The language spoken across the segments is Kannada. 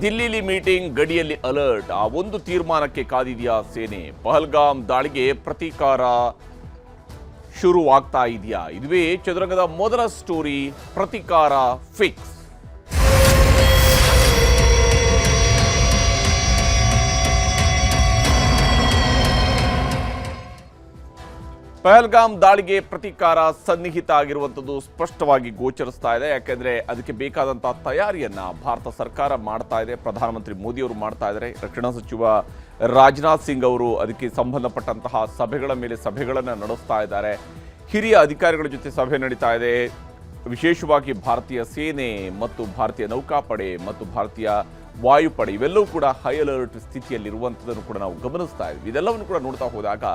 ದಿಲ್ಲಿಲಿ ಮೀಟಿಂಗ್ ಗಡಿಯಲ್ಲಿ ಅಲರ್ಟ್. ಆ ಒಂದು ತೀರ್ಮಾನಕ್ಕೆ ಕಾದಿದೆಯಾ ಸೇನೆ? ಪಹಲ್ಗಾಮ್ ದಾಳಿಗೆ ಪ್ರತೀಕಾರ ಶುರುವಾಗ್ತಾ ಇದೆಯಾ? ಇದುವೇ ಚದುರಂಗದ ಮೊದಲ ಸ್ಟೋರಿ, ಪ್ರತೀಕಾರ ಫಿಕ್ಸ್. ಪಹಲ್ಗಾಮ್ ದಾಳಿಗೆ ಪ್ರತೀಕಾರ ಸನ್ನಿಹಿತ ಆಗಿರುವಂಥದ್ದು ಸ್ಪಷ್ಟವಾಗಿ ಗೋಚರಿಸ್ತಾ ಇದೆ. ಯಾಕೆಂದರೆ ಅದಕ್ಕೆ ಬೇಕಾದಂಥ ತಯಾರಿಯನ್ನು ಭಾರತ ಸರ್ಕಾರ ಮಾಡ್ತಾ ಇದೆ. ಪ್ರಧಾನಮಂತ್ರಿ ಮೋದಿಯವರು ಮಾಡ್ತಾ ಇದ್ದಾರೆ. ರಕ್ಷಣಾ ಸಚಿವ ರಾಜನಾಥ್ ಸಿಂಗ್ ಅವರು ಅದಕ್ಕೆ ಸಂಬಂಧಪಟ್ಟಂತಹ ಸಭೆಗಳ ಮೇಲೆ ಸಭೆಗಳನ್ನು ನಡೆಸ್ತಾ ಇದ್ದಾರೆ. ಹಿರಿಯ ಅಧಿಕಾರಿಗಳ ಜೊತೆ ಸಭೆ ನಡೀತಾ ಇದೆ. ವಿಶೇಷವಾಗಿ ಭಾರತೀಯ ಸೇನೆ ಮತ್ತು ಭಾರತೀಯ ನೌಕಾಪಡೆ ಮತ್ತು ಭಾರತೀಯ ವಾಯುಪಡೆ ಇವೆಲ್ಲವೂ ಕೂಡ ಹೈ ಅಲರ್ಟ್ ಸ್ಥಿತಿಯಲ್ಲಿರುವಂಥದ್ದನ್ನು ಕೂಡ ನಾವು ಗಮನಿಸ್ತಾ ಇದ್ವಿ ಇದೆಲ್ಲವನ್ನು ಕೂಡ ನೋಡ್ತಾ ಹೋದಾಗ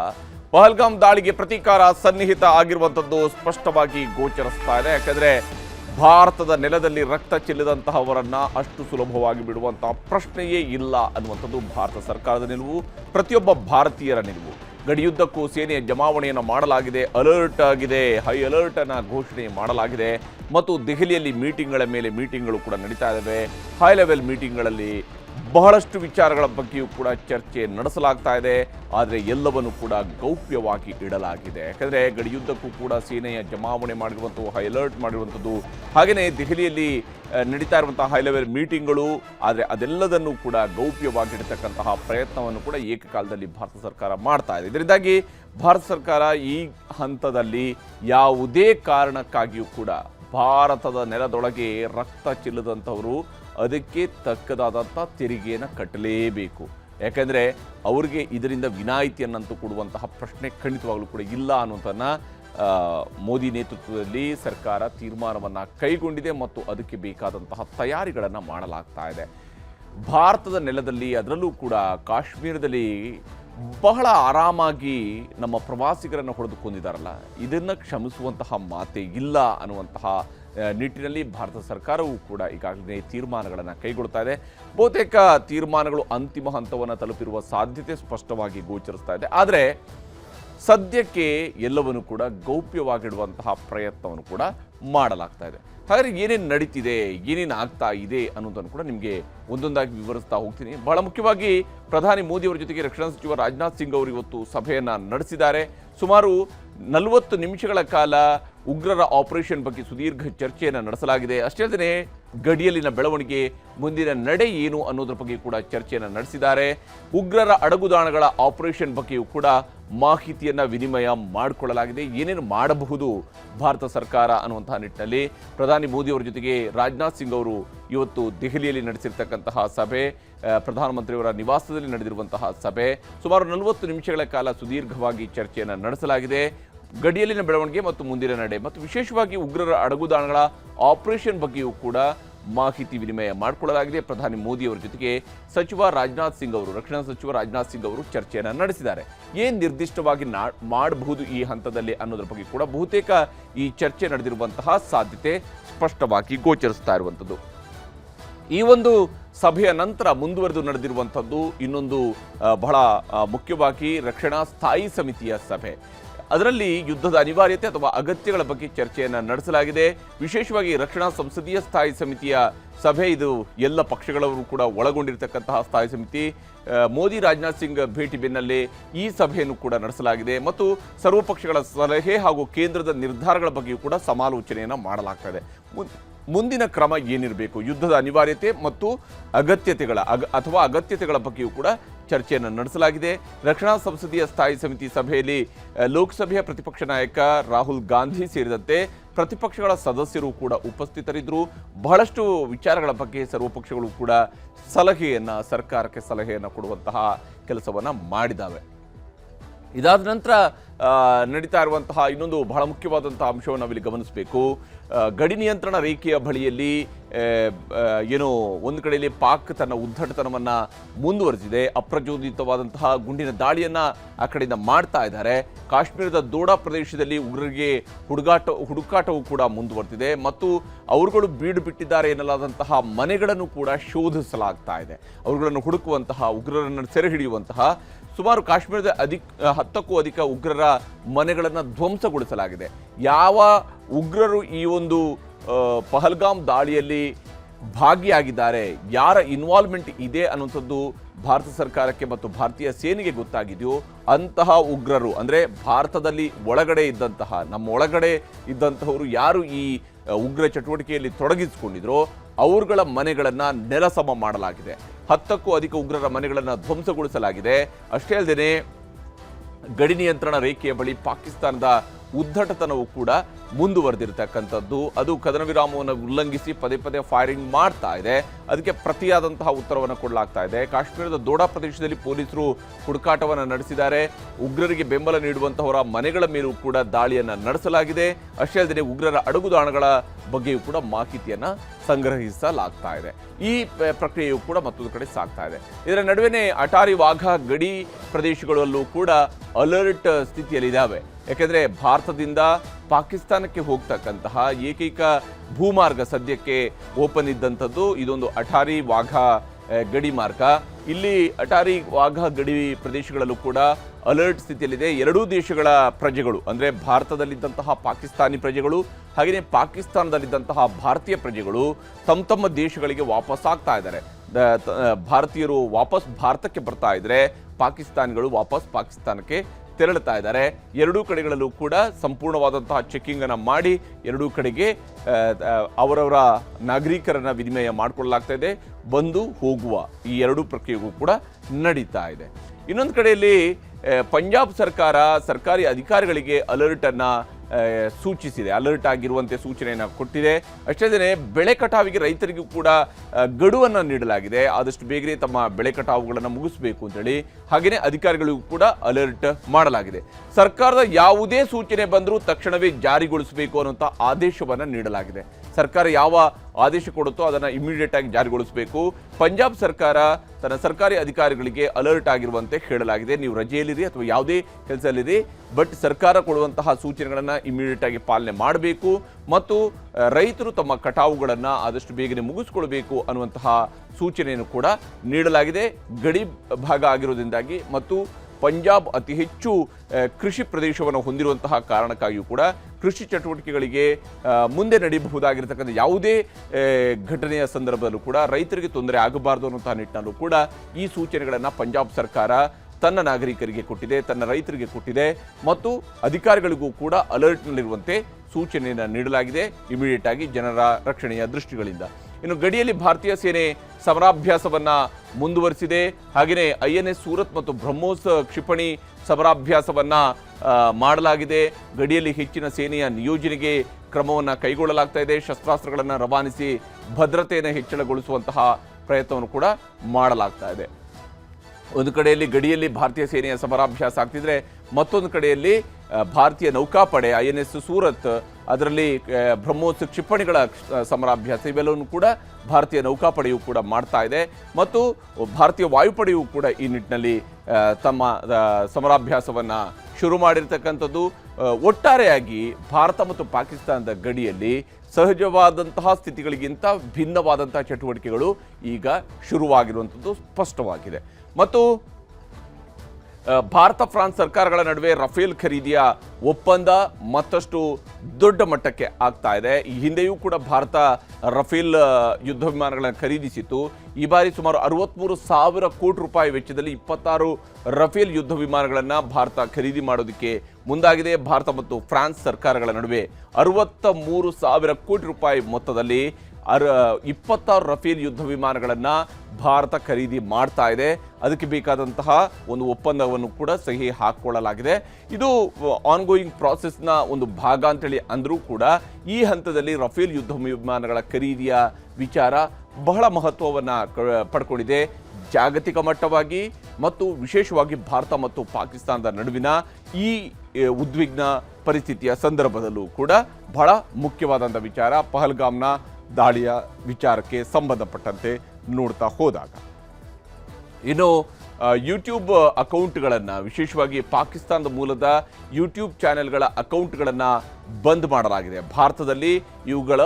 ಪಹಲ್ಗಾಮ್ ದಾಳಿಗೆ ಪ್ರತೀಕಾರ ಸನ್ನಿಹಿತ ಆಗಿರುವಂಥದ್ದು ಸ್ಪಷ್ಟವಾಗಿ ಗೋಚರಿಸ್ತಾ ಇದೆ. ಯಾಕಂದ್ರೆ ಭಾರತದ ನೆಲದಲ್ಲಿ ರಕ್ತ ಚೆಲ್ಲಿದಂತಹವರನ್ನು ಅಷ್ಟು ಸುಲಭವಾಗಿ ಬಿಡುವಂತಹ ಪ್ರಶ್ನೆಯೇ ಇಲ್ಲ ಅನ್ನುವಂಥದ್ದು ಭಾರತ ಸರ್ಕಾರದ ನಿಲುವು, ಪ್ರತಿಯೊಬ್ಬ ಭಾರತೀಯರ ನಿಲುವು. ಗಡಿಯುದ್ದಕ್ಕೂ ಸೇನೆಯ ಜಮಾವಣೆಯನ್ನು ಮಾಡಲಾಗಿದೆ, ಅಲರ್ಟ್ ಆಗಿದೆ, ಹೈ ಅಲರ್ಟ್ ಅನ್ನ ಘೋಷಣೆ ಮಾಡಲಾಗಿದೆ. ಮತ್ತು ದೆಹಲಿಯಲ್ಲಿ ಮೀಟಿಂಗ್ಗಳ ಮೇಲೆ ಮೀಟಿಂಗ್ಗಳು ಕೂಡ ನಡೀತಾ ಇದ್ದಾವೆ ಹೈ ಲೆವೆಲ್ ಮೀಟಿಂಗ್ಗಳಲ್ಲಿ ಬಹಳಷ್ಟು ವಿಚಾರಗಳ ಬಗ್ಗೆಯೂ ಕೂಡ ಚರ್ಚೆ ನಡೆಸಲಾಗ್ತಾ ಇದೆ. ಆದರೆ ಎಲ್ಲವನ್ನು ಕೂಡ ಗೌಪ್ಯವಾಗಿ ಇಡಲಾಗಿದೆ. ಯಾಕಂದರೆ ಗಡಿಯುದ್ದಕ್ಕೂ ಕೂಡ ಸೇನೆಯ ಜಮಾವಣೆ ಮಾಡಿರುವಂಥ ಹೈ ಅಲರ್ಟ್ ಮಾಡಿರುವಂಥದ್ದು ಹಾಗೆಯೇ ದೆಹಲಿಯಲ್ಲಿ ನಡೀತಾ ಇರುವಂತಹ ಹೈ ಲೆವೆಲ್ ಮೀಟಿಂಗ್ಗಳು ಆದರೆ ಅದೆಲ್ಲದನ್ನು ಕೂಡ ಗೌಪ್ಯವಾಗಿಡತಕ್ಕಂತಹ ಪ್ರಯತ್ನವನ್ನು ಕೂಡ ಏಕಕಾಲದಲ್ಲಿ ಭಾರತ ಸರ್ಕಾರ ಮಾಡ್ತಾ ಇದೆ. ಇದರಿಂದಾಗಿ ಭಾರತ ಸರ್ಕಾರ ಈ ಹಂತದಲ್ಲಿ ಯಾವುದೇ ಕಾರಣಕ್ಕಾಗಿಯೂ ಕೂಡ ಭಾರತದ ನೆಲದೊಳಗೆ ರಕ್ತ ಚೆಲ್ಲದಂಥವರು ಅದಕ್ಕೆ ತಕ್ಕದಾದಂಥ ತೆರಿಗೆಯನ್ನು ಕಟ್ಟಲೇಬೇಕು. ಯಾಕೆಂದರೆ ಅವರಿಗೆ ಇದರಿಂದ ವಿನಾಯಿತಿಯನ್ನಂತೂ ಕೊಡುವಂತಹ ಪ್ರಶ್ನೆ ಖಂಡಿತವಾಗಲೂ ಕೂಡ ಇಲ್ಲ ಅನ್ನೋದನ್ನು ಮೋದಿ ನೇತೃತ್ವದಲ್ಲಿ ಸರ್ಕಾರ ತೀರ್ಮಾನವನ್ನು ಕೈಗೊಂಡಿದೆ ಮತ್ತು ಅದಕ್ಕೆ ಬೇಕಾದಂತಹ ತಯಾರಿಗಳನ್ನು ಮಾಡಲಾಗ್ತಾ ಇದೆ. ಭಾರತದ ನೆಲದಲ್ಲಿ ಅದರಲ್ಲೂ ಕೂಡ ಕಾಶ್ಮೀರದಲ್ಲಿ ಬಹಳ ಆರಾಮಾಗಿ ನಮ್ಮ ಪ್ರವಾಸಿಗರನ್ನು ಹೊಡೆದುಕೊಂಡಿದ್ದಾರಲ್ಲ ಇದನ್ನು ಕ್ಷಮಿಸುವಂತಹ ಮಾತೇ ಇಲ್ಲ ಅನ್ನುವಂತಹ ನಿಟ್ಟಿನಲ್ಲಿ ಭಾರತ ಸರ್ಕಾರವೂ ಕೂಡ ಈಗಾಗಲೇ ತೀರ್ಮಾನಗಳನ್ನು ಕೈಗೊಳ್ತಾ ಇದೆ. ಬಹುತೇಕ ತೀರ್ಮಾನಗಳು ಅಂತಿಮ ಹಂತವನ್ನು ತಲುಪಿರುವ ಸಾಧ್ಯತೆ ಸ್ಪಷ್ಟವಾಗಿ ಗೋಚರಿಸ್ತಾ ಇದೆ. ಆದರೆ ಸದ್ಯಕ್ಕೆ ಎಲ್ಲವನ್ನು ಕೂಡ ಗೌಪ್ಯವಾಗಿಡುವಂತಹ ಪ್ರಯತ್ನವನ್ನು ಕೂಡ ಮಾಡಲಾಗ್ತಾ ಇದೆ. ಹಾಗಾದರೆ ಏನೇನು ನಡೀತಿದೆ, ಏನೇನು ಆಗ್ತಾ ಇದೆ ಅನ್ನೋದನ್ನು ಕೂಡ ನಿಮಗೆ ಒಂದೊಂದಾಗಿ ವಿವರಿಸ್ತಾ ಹೋಗ್ತೀನಿ. ಬಹಳ ಮುಖ್ಯವಾಗಿ ಪ್ರಧಾನಿ ಮೋದಿ ಅವರ ಜೊತೆಗೆ ರಕ್ಷಣಾ ಸಚಿವ ರಾಜನಾಥ್ ಸಿಂಗ್ ಅವರು ಇವತ್ತು ಸಭೆಯನ್ನು ನಡೆಸಿದ್ದಾರೆ. ಸುಮಾರು ನಲವತ್ತು ನಿಮಿಷಗಳ ಕಾಲ ಉಗ್ರರ ಆಪರೇಷನ್ ಬಗ್ಗೆ ಸುದೀರ್ಘ ಚರ್ಚೆಯನ್ನು ನಡೆಸಲಾಗಿದೆ. ಅಷ್ಟೇ ಅಲ್ಲದೆ ಗಡಿಯಲ್ಲಿನ ಬೆಳವಣಿಗೆ, ಮುಂದಿನ ನಡೆ ಏನು ಅನ್ನೋದ್ರ ಬಗ್ಗೆ ಕೂಡ ಚರ್ಚೆಯನ್ನು ನಡೆಸಿದ್ದಾರೆ. ಉಗ್ರರ ಅಡಗುದಾಣಗಳ ಆಪರೇಷನ್ ಬಗ್ಗೆಯೂ ಕೂಡ ಮಾಹಿತಿಯನ್ನು ವಿನಿಮಯ ಮಾಡಿಕೊಳ್ಳಲಾಗಿದೆ. ಏನೇನು ಮಾಡಬಹುದು ಭಾರತ ಸರ್ಕಾರ ಅನ್ನುವಂತಹ ನಿಟ್ಟಿನಲ್ಲಿ ಪ್ರಧಾನಿ ಮೋದಿಯವರ ಜೊತೆಗೆ ರಾಜನಾಥ್ ಸಿಂಗ್ ಅವರು ಇವತ್ತು ದೆಹಲಿಯಲ್ಲಿ ನಡೆಸಿರ್ತಕ್ಕಂತಹ ಸಭೆ ಪ್ರಧಾನಮಂತ್ರಿಯವರ ನಿವಾಸದಲ್ಲಿ ನಡೆದಿರುವಂತಹ ಸಭೆ. ಸುಮಾರು ನಲವತ್ತು ನಿಮಿಷಗಳ ಕಾಲ ಸುದೀರ್ಘವಾಗಿ ಚರ್ಚೆಯನ್ನು ನಡೆಸಲಾಗಿದೆ. ಗಡಿಯಲ್ಲಿನ ಬೆಳವಣಿಗೆ ಮತ್ತು ಮುಂದಿನ ನಡೆ ಮತ್ತು ವಿಶೇಷವಾಗಿ ಉಗ್ರರ ಅಡಗುದಾಣಗಳ ಆಪರೇಷನ್ ಬಗ್ಗೆಯೂ ಕೂಡ ಮಾಹಿತಿ ವಿನಿಮಯ ಮಾಡಿಕೊಳ್ಳಲಾಗಿದೆ. ಪ್ರಧಾನಿ ಮೋದಿ ಅವರ ಜೊತೆಗೆ ಸಚಿವ ರಾಜನಾಥ್ ಸಿಂಗ್ ಅವರು, ರಕ್ಷಣಾ ಸಚಿವ ರಾಜನಾಥ್ ಸಿಂಗ್ ಅವರು ಚರ್ಚೆಯನ್ನು ನಡೆಸಿದ್ದಾರೆ. ಏನು ನಿರ್ದಿಷ್ಟವಾಗಿ ನಾ, ಮಾಡಬಹುದು ಈ ಹಂತದಲ್ಲಿ ಅನ್ನೋದ್ರ ಬಗ್ಗೆ ಕೂಡ ಬಹುತೇಕ ಈ ಚರ್ಚೆ ನಡೆದಿರುವಂತಹ ಸಾಧ್ಯತೆ ಸ್ಪಷ್ಟವಾಗಿ ಗೋಚರಿಸ್ತಾ ಇರುವಂಥದ್ದು. ಈ ಒಂದು ಸಭೆಯ ನಂತರ ಮುಂದುವರೆದು ನಡೆದಿರುವಂಥದ್ದು ಇನ್ನೊಂದು ಬಹಳ ಮುಖ್ಯವಾಗಿ ರಕ್ಷಣಾ ಸ್ಥಾಯಿ ಸಮಿತಿಯ ಸಭೆ. ಅದರಲ್ಲಿ ಯುದ್ಧದ ಅನಿವಾರ್ಯತೆ ಅಥವಾ ಅಗತ್ಯಗಳ ಬಗ್ಗೆ ಚರ್ಚೆಯನ್ನು ನಡೆಸಲಾಗಿದೆ. ವಿಶೇಷವಾಗಿ ರಕ್ಷಣಾ ಸಂಸದೀಯ ಸ್ಥಾಯಿ ಸಮಿತಿಯ ಸಭೆ. ಇದು ಎಲ್ಲ ಪಕ್ಷಗಳವರು ಕೂಡ ಒಳಗೊಂಡಿರತಕ್ಕಂತಹ ಸ್ಥಾಯಿ ಸಮಿತಿ. ಮೋದಿ, ರಾಜನಾಥ್ ಸಿಂಗ್ ಭೇಟಿ ಬೆನ್ನಲ್ಲೇ ಈ ಸಭೆಯನ್ನು ಕೂಡ ನಡೆಸಲಾಗಿದೆ. ಮತ್ತು ಸರ್ವಪಕ್ಷಗಳ ಸಲಹೆ ಹಾಗೂ ಕೇಂದ್ರದ ನಿರ್ಧಾರಗಳ ಬಗ್ಗೆಯೂ ಕೂಡ ಸಮಾಲೋಚನೆಯನ್ನು ಮಾಡಲಾಗ್ತದೆ. ಮುಂದಿನ ಕ್ರಮ ಏನಿರಬೇಕು? ಯುದ್ಧದ ಅನಿವಾರ್ಯತೆ ಮತ್ತು ಅಗತ್ಯತೆಗಳ, ಅಗ, ಅಥವಾ ಅಗತ್ಯತೆಗಳ ಬಗ್ಗೆಯೂ ಕೂಡ ಚರ್ಚೆಯನ್ನು ನಡೆಸಲಾಗಿದೆ. ರಕ್ಷಣಾ ಸಂಸದೀಯ ಸ್ಥಾಯಿ ಸಮಿತಿ ಸಭೆಯಲ್ಲಿ ಲೋಕಸಭೆಯ ಪ್ರತಿಪಕ್ಷ ನಾಯಕ ರಾಹುಲ್ ಗಾಂಧಿ ಸೇರಿದಂತೆ ಪ್ರತಿಪಕ್ಷಗಳ ಸದಸ್ಯರು ಕೂಡ ಉಪಸ್ಥಿತರಿದ್ದರು. ಬಹಳಷ್ಟು ವಿಚಾರಗಳ ಬಗ್ಗೆ ಸರ್ವಪಕ್ಷಗಳು ಕೂಡ ಸಲಹೆಯನ್ನ, ಸರ್ಕಾರಕ್ಕೆ ಸಲಹೆಯನ್ನು ಕೊಡುವಂತಹ ಕೆಲಸವನ್ನು ಮಾಡಿದ್ದಾವೆ ಇದಾದ ನಂತರ ನಡೀತಾ ಇರುವಂತಹ ಇನ್ನೊಂದು ಬಹಳ ಮುಖ್ಯವಾದಂತಹ ಅಂಶವನ್ನು ನಾವಿಲ್ಲಿ ಗಮನಿಸಬೇಕು. ಗಡಿ ನಿಯಂತ್ರಣ ರೇಖೆಯ ಬಳಿಯಲ್ಲಿ ಏನು ಒಂದು ಕಡೆಯಲ್ಲಿ ಪಾಕ್ ತನ್ನ ಉದ್ದಟತನವನ್ನ ಮುಂದುವರೆಸಿದೆ. ಅಪ್ರಚೋದಿತವಾದಂತಹ ಗುಂಡಿನ ದಾಳಿಯನ್ನು ಆ ಕಡೆಯಿಂದ ಮಾಡ್ತಾ ಇದ್ದಾರೆ. ಕಾಶ್ಮೀರದ ದೋಡಾ ಪ್ರದೇಶದಲ್ಲಿ ಉಗ್ರರಿಗೆ ಹುಡುಗಾಟ, ಹುಡುಕಾಟವು ಕೂಡ ಮುಂದುವರೆದಿದೆ. ಮತ್ತು ಅವರುಗಳು ಬೀಡು ಬಿಟ್ಟಿದ್ದಾರೆ ಎನ್ನಲಾದಂತಹ ಮನೆಗಳನ್ನು ಕೂಡ ಶೋಧಿಸಲಾಗ್ತಾ ಇದೆ. ಅವರುಗಳನ್ನು ಹುಡುಕುವಂತಹ, ಉಗ್ರರನ್ನು ಸೆರೆ ಹಿಡಿಯುವಂತಹ, ಸುಮಾರು ಕಾಶ್ಮೀರದ ಅಧಿಕ, ಹತ್ತಕ್ಕೂ ಅಧಿಕ ಉಗ್ರರ ಮನೆಗಳನ್ನು ಧ್ವಂಸಗೊಳಿಸಲಾಗಿದೆ. ಯಾವ ಉಗ್ರರು ಈ ಒಂದು ಪಹಲ್ಗಾಮ್ ದಾಳಿಯಲ್ಲಿ ಭಾಗಿಯಾಗಿದ್ದಾರೆ. ಯಾರ ಇನ್ವಾಲ್ವ್ಮೆಂಟ್ ಇದೆ ಅನ್ನುವಂಥದ್ದು ಭಾರತ ಸರ್ಕಾರಕ್ಕೆ ಮತ್ತು ಭಾರತೀಯ ಸೇನೆಗೆ ಗೊತ್ತಾಗಿದೆಯೋ ಅಂತಹ ಉಗ್ರರು, ಅಂದರೆ ಭಾರತದಲ್ಲಿ ಒಳಗಡೆ ಇದ್ದಂತಹ, ನಮ್ಮ ಒಳಗಡೆ ಇದ್ದಂತಹವರು ಯಾರು ಈ ಉಗ್ರ ಚಟುವಟಿಕೆಯಲ್ಲಿ ತೊಡಗಿಸಿಕೊಂಡಿದ್ರೋ ಅವರುಗಳ ಮನೆಗಳನ್ನು ನೆಲಸಮ ಮಾಡಲಾಗಿದೆ. ಹತ್ತಕ್ಕೂ ಅಧಿಕ ಉಗ್ರರ ಮನೆಗಳನ್ನು ಧ್ವಂಸಗೊಳಿಸಲಾಗಿದೆ. ಅಷ್ಟೇ ಅಲ್ಲದೆ ಗಡಿ ನಿಯಂತ್ರಣ ರೇಖೆಯ ಬಳಿ ಪಾಕಿಸ್ತಾನದ ಉದ್ದಟತನವು ಕೂಡ ಮುಂದುವರೆದಿರ್ತಕ್ಕಂಥದ್ದು. ಅದು ಕದನ ವಿರಾಮವನ್ನು ಉಲ್ಲಂಘಿಸಿ ಪದೇ ಪದೇ ಫೈರಿಂಗ್ ಮಾಡ್ತಾ ಇದೆ. ಅದಕ್ಕೆ ಪ್ರತಿಯಾದಂತಹ ಉತ್ತರವನ್ನು ಕೊಡಲಾಗ್ತಾ ಇದೆ. ಕಾಶ್ಮೀರದ ದೋಡಾ ಪ್ರದೇಶದಲ್ಲಿ ಪೊಲೀಸರು ಹುಡುಕಾಟವನ್ನು ನಡೆಸಿದ್ದಾರೆ. ಉಗ್ರರಿಗೆ ಬೆಂಬಲ ನೀಡುವಂತಹವರ ಮನೆಗಳ ಮೇಲೂ ಕೂಡ ದಾಳಿಯನ್ನು ನಡೆಸಲಾಗಿದೆ. ಅಷ್ಟೇ ಅಲ್ಲದೆ ಉಗ್ರರ ಅಡಗುದಾಣಗಳ ಬಗ್ಗೆಯೂ ಕೂಡ ಮಾಹಿತಿಯನ್ನು ಸಂಗ್ರಹಿಸಲಾಗ್ತಾ ಇದೆ. ಈ ಪ್ರಕ್ರಿಯೆಯು ಕೂಡ ಮತ್ತೊಂದು ಕಡೆ ಸಾಗ್ತಾ ಇದೆ. ಇದರ ನಡುವೆನೇ ಅಟಾರಿ ವಾಘಾ ಗಡಿ ಪ್ರದೇಶಗಳಲ್ಲೂ ಕೂಡ ಅಲರ್ಟ್ ಸ್ಥಿತಿಯಲ್ಲಿದ್ದಾವೆ. ಯಾಕೆಂದ್ರೆ ಭಾರತದಿಂದ ಪಾಕಿಸ್ತಾನಕ್ಕೆ ಹೋಗ್ತಕ್ಕಂತಹ ಏಕೈಕ ಭೂಮಾರ್ಗ ಸದ್ಯಕ್ಕೆ ಓಪನ್ ಇದ್ದಂಥದ್ದು ಇದೊಂದು ಅಟಾರಿ ವಾಘ ಗಡಿ ಮಾರ್ಗ. ಇಲ್ಲಿ ಅಟಾರಿ ವಾಘ, ಗಡಿ ಪ್ರದೇಶಗಳಲ್ಲೂ ಕೂಡ ಅಲರ್ಟ್ ಸ್ಥಿತಿಯಲ್ಲಿದೆ. ಎರಡೂ ದೇಶಗಳ ಪ್ರಜೆಗಳು, ಅಂದರೆ ಭಾರತದಲ್ಲಿದ್ದಂತಹ ಪಾಕಿಸ್ತಾನಿ ಪ್ರಜೆಗಳು, ಹಾಗೆಯೇ ಪಾಕಿಸ್ತಾನದಲ್ಲಿದ್ದಂತಹ ಭಾರತೀಯ ಪ್ರಜೆಗಳು ತಮ್ಮ ತಮ್ಮ ದೇಶಗಳಿಗೆ ವಾಪಸ್ ಆಗ್ತಾ ಇದ್ದಾರೆ. ಭಾರತೀಯರು ವಾಪಸ್ ಭಾರತಕ್ಕೆ ಬರ್ತಾ ಇದ್ದರೆ ಪಾಕಿಸ್ತಾನಿಗಳು ವಾಪಸ್ ಪಾಕಿಸ್ತಾನಕ್ಕೆ ತೆರಳುತ್ತಾ ಇದ್ದಾರೆ. ಎರಡೂ ಕಡೆಗಳಲ್ಲೂ ಕೂಡ ಸಂಪೂರ್ಣವಾದಂತಹ ಚೆಕ್ಕಿಂಗ್ ಅನ್ನ ಮಾಡಿ ಎರಡೂ ಕಡೆಗೆ ಅವರವರ ನಾಗರಿಕರನ್ನ ವಿನಿಮಯ ಮಾಡಿಕೊಳ್ಳಲಾಗ್ತಾ ಇದೆ. ಬಂದು ಹೋಗುವ ಈ ಎರಡೂ ಪ್ರಕ್ರಿಯೆಗೂ ಕೂಡ ನಡೀತಾ ಇದೆ. ಇನ್ನೊಂದು ಕಡೆಯಲ್ಲಿ ಪಂಜಾಬ್ ಸರ್ಕಾರ ಸರ್ಕಾರಿ ಅಧಿಕಾರಿಗಳಿಗೆ ಅಲರ್ಟ್ ಅನ್ನ ಆ, ಸೂಚಿಸಿದೆ. ಅಲರ್ಟ್ ಆಗಿರುವಂತೆ ಸೂಚನೆಯನ್ನು ಕೊಟ್ಟಿದೆ. ಅಷ್ಟೇ ಅಲ್ಲದೆ ಬೆಳೆ ಕಟಾವಿಗೆ ರೈತರಿಗೂ ಕೂಡ ಗಡುವನ್ನು ನೀಡಲಾಗಿದೆ. ಆದಷ್ಟು ಬೇಗನೆ ತಮ್ಮ ಬೆಳೆ ಕಟಾವುಗಳನ್ನು ಮುಗಿಸಬೇಕು ಅಂತೇಳಿ ಹಾಗೆಯೇ ಅಧಿಕಾರಿಗಳಿಗೂ ಕೂಡ ಅಲರ್ಟ್ ಮಾಡಲಾಗಿದೆ. ಸರ್ಕಾರದ ಯಾವುದೇ ಸೂಚನೆ ಬಂದರೂ ತಕ್ಷಣವೇ ಜಾರಿಗೊಳಿಸಬೇಕು ಅನ್ನುವಂಥ ಆದೇಶವನ್ನು ನೀಡಲಾಗಿದೆ. ಸರ್ಕಾರ ಯಾವ ಆದೇಶ ಕೊಡುತ್ತೋ ಅದನ್ನು ಇಮಿಡಿಯೇಟ್ ಆಗಿ ಜಾರಿಗೊಳಿಸಬೇಕು. ಪಂಜಾಬ್ ಸರ್ಕಾರ ತನ್ನ ಸರ್ಕಾರಿ ಅಧಿಕಾರಿಗಳಿಗೆ ಅಲರ್ಟ್ ಆಗಿರುವಂತೆ ಹೇಳಲಾಗಿದೆ. ನೀವು ರಜೆಯಲ್ಲಿರಿ ಅಥವಾ ಯಾವುದೇ ಕೆಲಸದಲ್ಲಿರಿ ಬಟ್ ಸರ್ಕಾರ ಕೊಡುವಂತಹ ಸೂಚನೆಗಳನ್ನು ಇಮಿಡಿಯೇಟ್ ಆಗಿ ಪಾಲನೆ ಮಾಡಬೇಕು ಮತ್ತು ರೈತರು ತಮ್ಮ ಕಟಾವುಗಳನ್ನು ಆದಷ್ಟು ಬೇಗನೆ ಮುಗಿಸ್ಕೊಳ್ಬೇಕು ಅನ್ನುವಂತಹ ಸೂಚನೆಯನ್ನು ಕೂಡ ನೀಡಲಾಗಿದೆ. ಗಡಿ ಭಾಗ ಆಗಿರೋದ್ರಿಂದಾಗಿ ಮತ್ತು ಪಂಜಾಬ್ ಅತಿ ಹೆಚ್ಚು ಕೃಷಿ ಪ್ರದೇಶವನ್ನು ಹೊಂದಿರುವಂತಹ ಕಾರಣಕ್ಕಾಗಿಯೂ ಕೂಡ ಕೃಷಿ ಚಟುವಟಿಕೆಗಳಿಗೆ ಮುಂದೆ ನಡೆಯಬಹುದಾಗಿರ್ತಕ್ಕಂಥ ಯಾವುದೇ ಘಟನೆಯ ಸಂದರ್ಭದಲ್ಲೂ ಕೂಡ ರೈತರಿಗೆ ತೊಂದರೆ ಆಗಬಾರದು ಅನ್ನುವಂತಹ ನಿಟ್ಟಿನಲ್ಲೂ ಕೂಡ ಈ ಸೂಚನೆಗಳನ್ನು ಪಂಜಾಬ್ ಸರ್ಕಾರ ತನ್ನ ನಾಗರಿಕರಿಗೆ ಕೊಟ್ಟಿದೆ, ತನ್ನ ರೈತರಿಗೆ ಕೊಟ್ಟಿದೆ ಮತ್ತು ಅಧಿಕಾರಿಗಳಿಗೂ ಕೂಡ ಅಲರ್ಟ್ನಲ್ಲಿರುವಂತೆ ಸೂಚನೆಯನ್ನು ನೀಡಲಾಗಿದೆ. ಇಮಿಡಿಯೇಟ್ ಆಗಿ ಜನರ ರಕ್ಷಣೆಯ ದೃಷ್ಟಿಗಳಿಂದ. ಇನ್ನು ಗಡಿಯಲ್ಲಿ ಭಾರತೀಯ ಸೇನೆ ಸಮರಾಭ್ಯಾಸವನ್ನ ಮುಂದುವರಿಸಿದೆ. ಹಾಗೆಯೇ ಐ ಎನ್ ಎಸ್ ಸೂರತ್ ಮತ್ತು ಬ್ರಹ್ಮೋಸ್ ಕ್ಷಿಪಣಿ ಸಮರಾಭ್ಯಾಸವನ್ನ ಮಾಡಲಾಗಿದೆ. ಗಡಿಯಲ್ಲಿ ಹೆಚ್ಚಿನ ಸೇನೆಯ ನಿಯೋಜನೆಗೆ ಕ್ರಮವನ್ನು ಕೈಗೊಳ್ಳಲಾಗ್ತಾ ಇದೆ. ಶಸ್ತ್ರಾಸ್ತ್ರಗಳನ್ನು ರವಾನಿಸಿ ಭದ್ರತೆಯನ್ನು ಹೆಚ್ಚಳಗೊಳಿಸುವಂತಹ ಪ್ರಯತ್ನವನ್ನು ಕೂಡ ಮಾಡಲಾಗ್ತಾ ಇದೆ. ಒಂದು ಕಡೆಯಲ್ಲಿ ಗಡಿಯಲ್ಲಿ ಭಾರತೀಯ ಸೇನೆಯ ಸಮರಾಭ್ಯಾಸ ಆಗ್ತಿದ್ರೆ ಮತ್ತೊಂದು ಕಡೆಯಲ್ಲಿ ಭಾರತೀಯ ನೌಕಾಪಡೆ ಐ ಎನ್ ಎಸ್ ಸೂರತ್, ಅದರಲ್ಲಿ ಬ್ರಹ್ಮೋಸ್ ಕ್ಷಿಪಣಿಗಳ ಸಮರಾಭ್ಯಾಸ ಇವೆಲ್ಲವನ್ನು ಕೂಡ ಭಾರತೀಯ ನೌಕಾಪಡೆಯು ಕೂಡ ಮಾಡ್ತಾ ಇದೆ. ಮತ್ತು ಭಾರತೀಯ ವಾಯುಪಡೆಯು ಕೂಡ ಈ ನಿಟ್ಟಿನಲ್ಲಿ ತಮ್ಮ ಸಮರಾಭ್ಯಾಸವನ್ನು ಶುರು ಮಾಡಿರ್ತಕ್ಕಂಥದ್ದು. ಒಟ್ಟಾರೆಯಾಗಿ ಭಾರತ ಮತ್ತು ಪಾಕಿಸ್ತಾನದ ಗಡಿಯಲ್ಲಿ ಸಹಜವಾದಂತಹ ಸ್ಥಿತಿಗಳಿಗಿಂತ ಭಿನ್ನವಾದಂತಹ ಚಟುವಟಿಕೆಗಳು ಈಗ ಶುರುವಾಗಿರುವಂಥದ್ದು ಸ್ಪಷ್ಟವಾಗಿದೆ. ಮತ್ತು ಭಾರತ ಫ್ರಾನ್ಸ್ ಸರ್ಕಾರಗಳ ನಡುವೆ ರಫೇಲ್ ಖರೀದಿಯ ಒಪ್ಪಂದ ಮತ್ತಷ್ಟು ದೊಡ್ಡ ಮಟ್ಟಕ್ಕೆ ಆಗ್ತಾ ಇದೆ. ಈ ಹಿಂದೆಯೂ ಕೂಡ ಭಾರತ ರಫೇಲ್ ಯುದ್ಧ ವಿಮಾನಗಳನ್ನು ಖರೀದಿಸಿತ್ತು. ಈ ಬಾರಿ ಸುಮಾರು ಅರವತ್ತ್ಮೂರು ಸಾವಿರ ಕೋಟಿ ರೂಪಾಯಿ ವೆಚ್ಚದಲ್ಲಿ ಇಪ್ಪತ್ತಾರು ರಫೇಲ್ ಯುದ್ಧ ವಿಮಾನಗಳನ್ನು ಭಾರತ ಖರೀದಿ ಮಾಡೋದಕ್ಕೆ ಮುಂದಾಗಿದೆ. ಭಾರತ ಮತ್ತು ಫ್ರಾನ್ಸ್ ಸರ್ಕಾರಗಳ ನಡುವೆ ಅರವತ್ತ ಮೂರು ಸಾವಿರ ಕೋಟಿ ರೂಪಾಯಿ ಮೊತ್ತದಲ್ಲಿ ಅರ ಇಪ್ಪತ್ತಾರು ರಫೇಲ್ ಯುದ್ಧ ವಿಮಾನಗಳನ್ನು ಭಾರತ ಖರೀದಿ ಮಾಡ್ತಾ ಇದೆ. ಅದಕ್ಕೆ ಬೇಕಾದಂತಹ ಒಂದು ಒಪ್ಪಂದವನ್ನು ಕೂಡ ಸಹಿ ಹಾಕಿಕೊಳ್ಳಲಾಗಿದೆ ಇದು ಆನ್ಗೋಯಿಂಗ್ ಪ್ರಾಸೆಸ್ನ ಒಂದು ಭಾಗ ಅಂತೇಳಿ ಅಂದರೂ ಕೂಡ ಈ ಹಂತದಲ್ಲಿ ರಫೇಲ್ ಯುದ್ಧ ವಿಮಾನಗಳ ಖರೀದಿಯ ವಿಚಾರ ಬಹಳ ಮಹತ್ವವನ್ನು ಪಡ್ಕೊಂಡಿದೆ. ಜಾಗತಿಕ ಮಟ್ಟವಾಗಿ ಮತ್ತು ವಿಶೇಷವಾಗಿ ಭಾರತ ಮತ್ತು ಪಾಕಿಸ್ತಾನದ ನಡುವಿನ ಈ ಉದ್ವಿಗ್ನ ಪರಿಸ್ಥಿತಿಯ ಸಂದರ್ಭದಲ್ಲೂ ಕೂಡ ಬಹಳ ಮುಖ್ಯವಾದಂಥ ವಿಚಾರ. ಪಹಲ್ಗಾಮ್ನ ದಾಳಿಯ ವಿಚಾರಕ್ಕೆ ಸಂಬಂಧಪಟ್ಟಂತೆ ನೋಡ್ತಾ ಹೋದಾಗ. ಇನ್ನು ಯೂಟ್ಯೂಬ್ ಅಕೌಂಟ್ಗಳನ್ನು, ವಿಶೇಷವಾಗಿ ಪಾಕಿಸ್ತಾನದ ಮೂಲದ ಯೂಟ್ಯೂಬ್ ಚಾನೆಲ್ಗಳ ಅಕೌಂಟ್ಗಳನ್ನು ಬಂದ್ ಮಾಡಲಾಗಿದೆ. ಭಾರತದಲ್ಲಿ ಇವುಗಳ